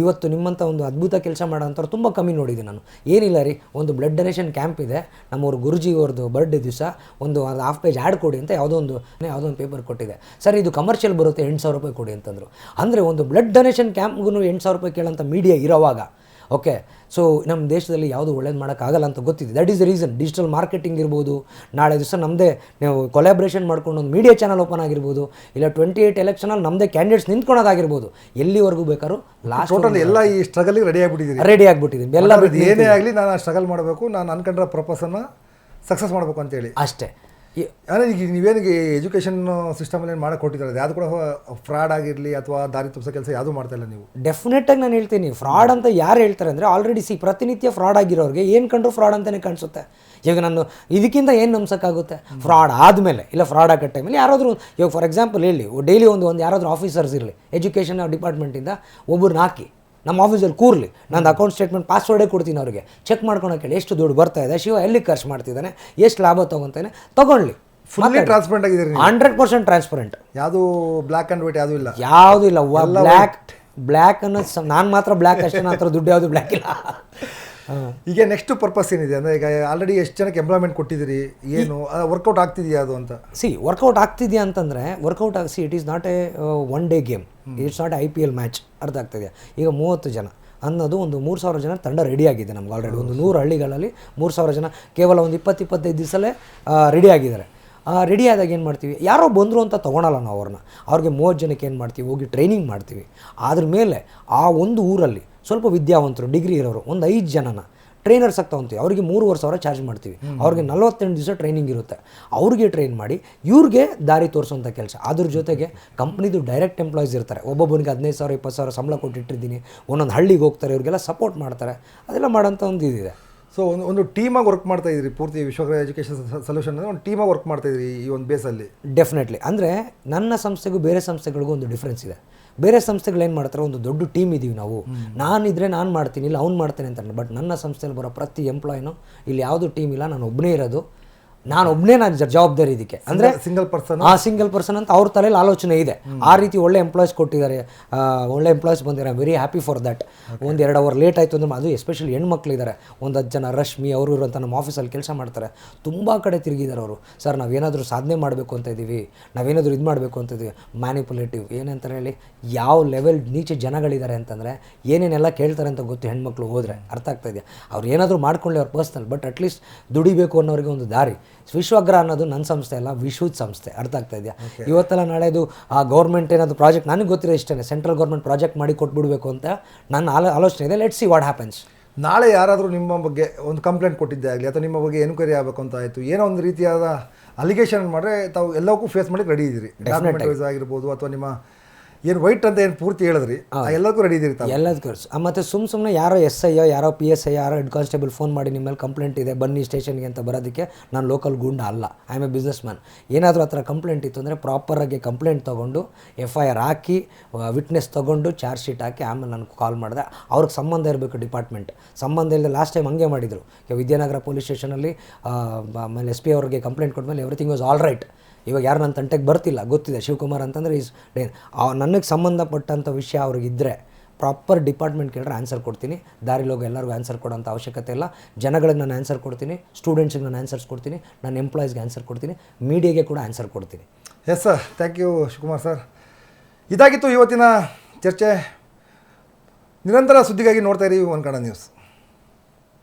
Speaker 2: ಇವತ್ತು ನಿಮ್ಮಂಥ ಒಂದು ಅದ್ಭುತ ಕೆಲಸ ಮಾಡೋಂಥವ್ರು ತುಂಬ ಕಮ್ಮಿ ನೋಡಿದೆ ನಾನು. ಏನಿಲ್ಲ ರೀ, ಒಂದು ಬ್ಲಡ್ ಡೊನೇಷನ್ ಕ್ಯಾಂಪ್ ಇದೆ. ನಮ್ಮವ್ರ ಗುರುಜಿ ಅವ್ರದ್ದು ಬರ್ಡೇ ದಿವಸ ಒಂದು ಅದು ಹಾಫ್ ಪೇಜ್ ಆ್ಯಡ್ ಕೊಡಿ ಅಂತ ಯಾವುದೋ ಒಂದು ಯಾವುದೋ ಒಂದು ಪೇಪರ್ ಕೊಟ್ಟಿದೆ. ಸರ್, ಇದು ಕಮರ್ಷಿಯಲ್ ಬರುತ್ತೆ ಎಂಟು ಸಾವಿರ ರೂಪಾಯಿ ಕೊಡಿ ಅಂತಂದರು. ಅಂದರೆ ಒಂದು ಬ್ಲಡ್ ಡೊನೇಷನ್ ಕ್ಯಾಂಪ್ಗೂ ಎಂಟು ಸಾವಿರ ರೂಪಾಯಿ ಕೇಳೋಂಥ ಮೀಡಿಯಾ ಇರೋವಾಗ ಓಕೆ ಸೊ ನಮ್ಮ ದೇಶದಲ್ಲಿ ಯಾವುದು ಒಳ್ಳೇದು ಮಾಡೋಕ್ಕಾಗಲ್ಲ ಅಂತ ಗೊತ್ತಿದೆ. That is the reason digital marketing ಇರ್ಬೋದು ನಾಳೆ ದಿವಸ ನಮ್ಮದೇ ನೀವು ಕೊಲಾಬ್ರೇಷನ್ ಮಾಡ್ಕೊಂಡು ಒಂದು ಮೀಡಿಯಾ ಚಾನಲ್ ಓಪನ್ ಆಗಿರ್ಬೋದು ಇಲ್ಲ ಟ್ವೆಂಟಿ ಏಯ್ಟ್ ಎಲೆಕ್ಷನಲ್ಲಿ ನಮ್ಮದೇ ಕ್ಯಾಂಡಿಡೇಟ್ಸ್ ನಿಂತ್ಕೊಳೋದಾಗಿರ್ಬೋದು ಎಲ್ಲಿವರೆಗೂ ಬೇಕಾದ್ರೂ ಲಾಸ್ಟ್
Speaker 1: ಟೋಟಲ್ ಎಲ್ಲ ಈ ಸ್ಟ್ರಗಲಿಗೆ ರೆಡಿ ಆಗಿಬಿಟ್ಟಿದ್ದೀನಿ
Speaker 2: ರೆಡಿ ಆಗಿಬಿಟ್ಟಿದ್ದೀನಿ ಎಲ್ಲ
Speaker 1: ಏನೇ ಆಗಲಿ ನಾನು ಸ್ಟ್ರಗಲ್ ಮಾಡಬೇಕು ನಾನು ಅನ್ಕೊಂಡ್ರ ಪರ್ಪಸನ್ನು ಸಕ್ಸಸ್ ಮಾಡಬೇಕು ಅಂತೇಳಿ.
Speaker 2: ಅಷ್ಟೇ.
Speaker 1: ಅಂದರೆ ಈಗ ನೀವೇನಿಗೆ ಎಜುಕೇಷನ್ ಸಿಸ್ಟಮಲ್ಲಿ ಏನು ಮಾಡಕ್ಕೆ ಕೊಟ್ಟಿದ್ದಾರೆ? ಯಾವುದು ಕೂಡ ಫ್ರಾಡ್ ಆಗಿರಲಿ ಅಥವಾ ದಾರಿ ತುಂಬಿಸೋ ಕೆಲಸ ಯಾವುದು ಮಾಡ್ತಾ ಇಲ್ಲ ನೀವು?
Speaker 2: ಡೆಫಿನೆಟಾಗಿ ನಾನು ಹೇಳ್ತೀನಿ. ಫ್ರಾಡ್ ಅಂತ ಯಾರು ಹೇಳ್ತಾರೆ ಅಂದರೆ ಆಲ್ರೆಡಿ ಸಿ ಪ್ರತಿನಿತ್ಯ ಫ್ರಾಡ್ ಆಗಿರೋರಿಗೆ ಏನು ಕಂಡ್ರು ಫ್ರಾಡ್ ಅಂತಲೇ ಕಾಣಿಸುತ್ತೆ. ಈಗ ನಾನು ಇದಕ್ಕಿಂತ ಏನು ನಂಬ್ಸೋಕ್ಕಾಗುತ್ತೆ? ಫ್ರಾಡ್ ಆದಮೇಲೆ, ಇಲ್ಲ ಫ್ರಾಡ್ ಆಗೋ ಟೈಮಲ್ಲಿ ಯಾರಾದರೂ ಇವಾಗ ಫಾರ್ ಎಕ್ಸಾಂಪಲ್ ಹೇಳಿ, ಡೈಲಿ ಒಂದು ಒಂದು ಯಾರಾದರೂ ಆಫೀಸರ್ಸ್ ಇರಲಿ ಎಜುಕೇಷನ್ ಡಿಪಾರ್ಟ್ಮೆಂಟಿಂದ ಒಬ್ಬರು ಹಾಕಿ ನಮ್ಮ ಆಫೀಸಲ್ಲಿ ಕೂರ್ಲಿ. ನಂದು ಅಕೌಂಟ್ ಸ್ಟೇಟ್ಮೆಂಟ್ ಪಾಸ್ವರ್ಡೇ ಕೊಡ್ತೀನಿ ಅವರಿಗೆ. ಚೆಕ್ ಮಾಡ್ಕೊಳಕ್ಕೆ ಹೇಳಿ ಎಷ್ಟು ದುಡ್ಡು ಬರ್ತಾ ಇದೆ ಶಿವ ಎಲ್ಲಿ ಖರ್ಚು ಮಾಡ್ತಿದ್ದಾನೆ ಎಷ್ಟು ಲಾಭ ತೊಗೊತಾನೆ ತೊಗೊಳ್ಳಿ.
Speaker 1: ಫುಲ್ಲಿ ಟ್ರಾನ್ಸ್ಪರೆಂಟ್ ಆಗಿದ್ದೀರಿ ನೀವು.
Speaker 2: ಹಂಡ್ರೆಡ್ ಪರ್ಸೆಂಟ್ ಟ್ರಾನ್ಸ್ಪರೆಂಟ್
Speaker 1: ಯಾವುದು ಬ್ಲ್ಯಾಕ್ ಆ್ಯಂಡ್ ವೈಟ್ ಯಾವುದೂ ಇಲ್ಲ?
Speaker 2: ಯಾವುದೂ ಇಲ್ಲ ಬ್ಲ್ಯಾಕ್ ಬ್ಲ್ಯಾಕ್ ಅನ್ನೋದು ನಾನು ಮಾತ್ರ ಬ್ಲ್ಯಾಕ್ ಅಷ್ಟೇ ನಾನು ಹತ್ರ ದುಡ್ಡು ಯಾವುದು ಬ್ಲ್ಯಾಕ್ ಇಲ್ಲ.
Speaker 1: ಈಗ ನೆಕ್ಸ್ಟ್ ಪರ್ಪಸ್ ಏನಿದೆ? ಅಂದರೆ ಈಗ ಆಲ್ರೆಡಿ ಎಷ್ಟು ಜನಕ್ಕೆ ಎಂಪ್ಲಾಯ್ಮೆಂಟ್ ಕೊಟ್ಟಿದ್ದೀರಿ? ಏನು? ವರ್ಕೌಟ್ ಆಗ್ತಿದೆಯಾ ಅದು ಅಂತ?
Speaker 2: ಸಿ ವರ್ಕೌಟ್ ಆಗ್ತಿದೆಯಾ ಅಂತಂದರೆ ವರ್ಕೌಟ್ ಆಗಿ see it is not a one day game it's not I P L match ಅರ್ಥ ಆಗ್ತಿದೆಯಾ? ಈಗ ಮೂವತ್ತು ಜನ ಅನ್ನೋದು ಒಂದು ಮೂರು ಸಾವಿರ ಜನ ತಂಡ ರೆಡಿ ಆಗಿದೆ ನಮ್ಗೆ ಆಲ್ರೆಡಿ ಒಂದು ನೂರು ಹಳ್ಳಿಗಳಲ್ಲಿ ಮೂರು ಸಾವಿರ ಜನ ಕೇವಲ ಒಂದು ಇಪ್ಪತ್ತು ಇಪ್ಪತ್ತೈದು ದಿವಸಲ್ಲೇ ರೆಡಿ ಆಗಿದ್ದಾರೆ. ರೆಡಿ ಆದಾಗ ಏನು ಮಾಡ್ತೀವಿ? ಯಾರೋ ಬಂದರು ಅಂತ ತೊಗೊಳಲ್ಲ ನಾವು ಅವ್ರನ್ನ. ಅವ್ರಿಗೆ ಮೂವತ್ತು ಜನಕ್ಕೆ ಏನು ಮಾಡ್ತೀವಿ? ಹೋಗಿ ಟ್ರೈನಿಂಗ್ ಮಾಡ್ತೀವಿ. ಅದ್ರ ಮೇಲೆ ಆ ಒಂದು ಊರಲ್ಲಿ ಸ್ವಲ್ಪ ವಿದ್ಯಾವಂತರು ಡಿಗ್ರಿ ಇರೋರು ಒಂದು ಐದು ಜನನ ಟ್ರೈನರ್ಸ್ ಆಗ್ತಾ ಹೊಂತೀವಿ ಅವ್ರಿಗೆ ಮೂರುವರೆ ಸಾವಿರ ಚಾರ್ಜ್ ಮಾಡ್ತೀವಿ. ಅವ್ರಿಗೆ ನಲವತ್ತೆಂಟು ದಿವಸ ಟ್ರೈನಿಂಗ್ ಇರುತ್ತೆ. ಅವ್ರಿಗೆ ಟ್ರೈನ್ ಮಾಡಿ ಇವ್ರಿಗೆ ದಾರಿ ತೋರಿಸುವಂಥ ಕೆಲಸ. ಅದ್ರ ಜೊತೆಗೆ ಕಂಪ್ನಿದು ಡೈರೆಕ್ಟ್ ಎಂಪ್ಲಾಯೀಸ್ ಇರ್ತಾರೆ. ಒಬ್ಬೊಬ್ಬನಿಗೆ ಹದಿನೈದು ಸಾವಿರ ಇಪ್ಪತ್ತು ಸಾವಿರ ಸಂಬಳ ಕೊಟ್ಟಿಟ್ಟಿದ್ದೀನಿ. ಒಂದೊಂದು ಹಳ್ಳಿಗೆ ಹೋಗ್ತಾರೆ ಇವ್ರಿಗೆಲ್ಲ ಸಪೋರ್ಟ್ ಮಾಡ್ತಾರೆ. ಅದೆಲ್ಲ ಮಾಡೋಂಥ ಒಂದು ಇದಿದೆ.
Speaker 1: ಸೊ ಒಂದು ಒಂದು ಟೀಮಾಗಿ ವರ್ಕ್ ಮಾಡ್ತಾ ಇದ್ದೀರಿ ಪೂರ್ತಿ ವಿಶ್ವಗ್ರಹ ಎಜುಕೇಷನ್ ಸೊಲ್ಯೂಷನ್ ಒಂದು ಟೀಮಾಗಿ ವರ್ಕ್ ಮಾಡ್ತಾ ಇದ್ದೀರಿ ಈ ಒಂದು ಬೇಸಲ್ಲಿ
Speaker 2: ಡೆಫಿನೆಟ್ಲಿ ಅಂದರೆ ನನ್ನ ಸಂಸ್ಥೆಗೂ ಬೇರೆ ಸಂಸ್ಥೆಗಳಿಗೂ ಒಂದು ಡಿಫ್ರೆನ್ಸ್ ಇದೆ. ಬೇರೆ ಸಂಸ್ಥೆಗಳು ಏನು ಮಾಡ್ತಾರೆ? ಒಂದು ದೊಡ್ಡ ಟೀಮ್ ಇದ್ದೀವಿ ನಾವು. ನಾನಿದ್ರೆ ನಾನು ಮಾಡ್ತೀನಿ, ಇಲ್ಲ ಅವ್ನು ಮಾಡ್ತೇನೆ ಅಂತ ಬಟ್ ನನ್ನ ಸಂಸ್ಥೆಯಲ್ಲಿ ಬರೋ ಪ್ರತಿ ಎಂಪ್ಲಾಯ್ನು ಇಲ್ಲಿ ಯಾವುದು ಟೀಮ್ ಇಲ್ಲ, ನಾನು ಒಬ್ಬನೇ ಇರೋದು. ನಾನು ಒಬ್ಬನೇ ನಾನು ಜವಾಬ್ದಾರಿ ಇದಕ್ಕೆ. ಅಂದರೆ
Speaker 1: ಸಿಂಗಲ್ ಪರ್ಸನ್
Speaker 2: ಆ? ಸಿಂಗಲ್ ಪರ್ಸನ್ ಅಂತ ಅವ್ರ ತಲೆಯಲ್ಲಿ ಆಲೋಚನೆ ಇದೆ. ಆ ರೀತಿ ಒಳ್ಳೆ ಎಂಪ್ಲಾಯ್ಸ್ ಕೊಟ್ಟಿದ್ದಾರೆ. ಒಳ್ಳೆ ಎಂಪ್ಲಾಯ್ಸ್ ಬಂದಿದ್ದಾರೆ. ವೆರಿ ಹ್ಯಾಪಿ ಫಾರ್ ದಟ್ ಒಂದು ಎರಡು ಅವರ್ ಲೇಟ್ ಆಯಿತು ಅಂದ್ರೆ ಅದು ಎಸ್ಪೆಷಲಿ ಹೆಣ್ಮಕ್ಳಿದ್ದಾರೆ ಒಂದು ಹತ್ತು ಜನ ರಶ್ಮಿ ಅವರು ಇವರು ಅಂತ ನಮ್ಮ ಆಫೀಸಲ್ಲಿ ಕೆಲಸ ಮಾಡ್ತಾರೆ. ತುಂಬ ಕಡೆ ತಿರುಗಿದ್ದಾರೆ ಅವರು. ಸರ್ ನಾವೇನಾದರೂ ಸಾಧನೆ ಮಾಡಬೇಕು ಅಂತ ಇದ್ದೀವಿ ನಾವೇನಾದರೂ ಇದು ಮಾಡಬೇಕು ಅಂತ ಇದ್ದೀವಿ ಮ್ಯಾನಿಪುಲೇಟಿವ್ ಏನಂತ ಹೇಳಿ? ಯಾವ ಲೆವೆಲ್ ನೀಚೆ ಜನಗಳಿದ್ದಾರೆ ಅಂತಂದರೆ ಏನೇನೆಲ್ಲ ಕೇಳ್ತಾರೆ ಅಂತ ಗೊತ್ತು ಹೆಣ್ಮಕ್ಳು ಹೋದರೆ. ಅರ್ಥ ಆಗ್ತಾ ಇದೆಯಾ? ಅವ್ರು ಏನಾದರೂ ಮಾಡ್ಕೊಳ್ಳಿ ಅವ್ರ ಪರ್ಸ್ನಲ್ ಬಟ್ ಅಟ್ಲೀಸ್ಟ್ ದುಡಿಬೇಕು ಅನ್ನೋರಿಗೆ ಒಂದು ದಾರಿ. ವಿಶ್ವಗ್ರಹ ಅನ್ನೋದು ನನ್ನ ಸಂಸ್ಥೆ ಅಲ್ಲ ವಿಶ್ವದ ಸಂಸ್ಥೆ. ಅರ್ಥ ಆಗ್ತಾ ಇದೆಯಾ? ಇವತ್ತೆಲ್ಲ ನಾಳೆದು ಆ ಗೌರ್ಮೆಂಟ್ ಏನಾದರೂ ಪ್ರಾಜೆಕ್ಟ್ ನನಗೆ ಗೊತ್ತಿರೋ ಇಷ್ಟೇ ಸೆಂಟ್ರಲ್ ಗೌರ್ಮೆಂಟ್ ಪ್ರಾಜೆಕ್ಟ್ ಮಾಡಿ ಕೊಟ್ಬಿಡ್ಬೇಕು ಅಂತ ನನ್ನ ಆಲೋ ಆಲೋಚನೆ ಇದೆ. ಲೆಟ್ ಸಿ ವಾಟ್ ಹ್ಯಾಪನ್ಸ್
Speaker 1: ನಾಳೆ ಯಾರಾದರೂ ನಿಮ್ಮ ಬಗ್ಗೆ ಒಂದು ಕಂಪ್ಲೇಂಟ್ ಕೊಟ್ಟಿದ್ದೆ ಆಗಲಿ ಅಥವಾ ನಿಮ್ಮ ಬಗ್ಗೆ ಎನ್ಕ್ವೈರಿ ಆಗಬೇಕು ಅಂತ ಆಯಿತು ಏನೋ ಒಂದು ರೀತಿಯಾದ ಅಲಿಗೇಷನ್ ಮಾಡಿದ್ರೆ ತಾವು ಎಲ್ಲಕ್ಕೂ ಫೇಸ್ ಮಾಡಕ್ಕೆ ರೆಡಿ ಇದ್ದೀರಿ. ಡಾಕ್ಯುಮೆಂಟ್ ವೈಸ್ ಆಗಿರ್ಬೋದು ಅಥವಾ ನಿಮ್ಮ ಏನು ವೈಟ್ ಅಂತ ಏನು ಪೂರ್ತಿ ಹೇಳಿದ್ರಿ? ಎಲ್ಲದಕ್ಕೂ ರೆಡಿ ಇದ್ದೀರಿ ತಾವು.
Speaker 2: ಎಲ್ಲದಕ್ಕೂ ಮತ್ತು ಸುಮ್ಮ ಸುಮ್ಮನೆ ಯಾರೋ ಎಸ್ ಐ ಯಾರೋ ಪಿ ಎಸ್ ಐ ಯಾರೋ ಹೆಡ್ ಕಾನ್ಸ್ಟೇಬಲ್ ಫೋನ್ ಮಾಡಿ ನಿಮ್ಮ ಮೇಲೆ ಕಂಪ್ಲೇಂಟ್ ಇದೆ ಬನ್ನಿ ಸ್ಟೇಷನ್ಗೆ ಅಂತ ಬರೋದಕ್ಕೆ ನಾನು ಲೋಕಲ್ ಗುಂಡ ಅಲ್ಲ. I am a businessman ಏನಾದರೂ ಆ ಥರ ಕಂಪ್ಲೇಂಟ್ ಇತ್ತು ಅಂದರೆ ಪ್ರಾಪರಾಗಿ ಕಂಪ್ಲೇಂಟ್ ತೊಗೊಂಡು ಎಫ್ ಐ ಆರ್ ಹಾಕಿ ವಿಟ್ನೆಸ್ ತೊಗೊಂಡು ಚಾರ್ಜ್ ಶೀಟ್ ಹಾಕಿ ಆಮೇಲೆ ನನಗೆ ಕಾಲ್ ಮಾಡಿದೆ. ಅವ್ರಿಗೆ ಸಂಬಂಧ ಇರಬೇಕು ಡಿಪಾರ್ಟ್ಮೆಂಟ್ ಸಂಬಂಧ ಇಲ್ಲದೆ ಲಾಸ್ಟ್ ಟೈಮ್ ಹಂಗೆ ಮಾಡಿದರು. ವಿದ್ಯಾನಗರ ಪೊಲೀಸ್ ಸ್ಟೇಷನಲ್ಲಿ ಆಮೇಲೆ ಎಸ್ ಪಿ ಅವ್ರಿಗೆ ಕಂಪ್ಲೇಂಟ್ ಕೊಟ್ಮೇಲೆ ಎವ್ರಿಥಿಂಗ್ ವಾಸ್ ಆಲ್ ರೈಟ್ ಇವಾಗ ಯಾರು ನನ್ನ ತಂಟೆಗೆ ಬರ್ತಿಲ್ಲ. ಗೊತ್ತಿದೆ ಶಿವಕುಮಾರ್ ಅಂತಂದರೆ ಈಸ್ ಡೇನ್ ನನಗೆ ಸಂಬಂಧಪಟ್ಟಂಥ ವಿಷಯ ಅವ್ರಿಗಿದ್ದರೆ ಪ್ರಾಪರ್ ಡಿಪಾರ್ಟ್ಮೆಂಟ್ ಕೇಳಿದ್ರೆ ಆನ್ಸರ್ ಕೊಡ್ತೀನಿ. ದಾರಿಲಿ ಹೋಗಿ ಎಲ್ಲರಿಗೂ ಆನ್ಸರ್ ಕೊಡೋಂಥ ಅವಶ್ಯಕತೆ ಇಲ್ಲ. ಜನಗಳಿಗೆ ನಾನು ಆನ್ಸರ್ ಕೊಡ್ತೀನಿ. ಸ್ಟೂಡೆಂಟ್ಸಿಗೆ ನಾನು ಆನ್ಸರ್ಸ್ ಕೊಡ್ತೀನಿ. ನನ್ನ ಎಂಪ್ಲಾಯೀಸ್ಗೆ ಆನ್ಸರ್ ಕೊಡ್ತೀನಿ. ಮೀಡಿಯಾಗೆ ಕೂಡ ಆನ್ಸರ್ ಕೊಡ್ತೀನಿ.
Speaker 1: Yes sir thank you Shivakumar sir ಇದಾಗಿತ್ತು ಇವತ್ತಿನ ಚರ್ಚೆ. ನಿರಂತರ ಸುದ್ದಿಗಾಗಿ ನೋಡ್ತಾ ಇರಿ ಒನ್ ಕನ್ನಡ ನ್ಯೂಸ್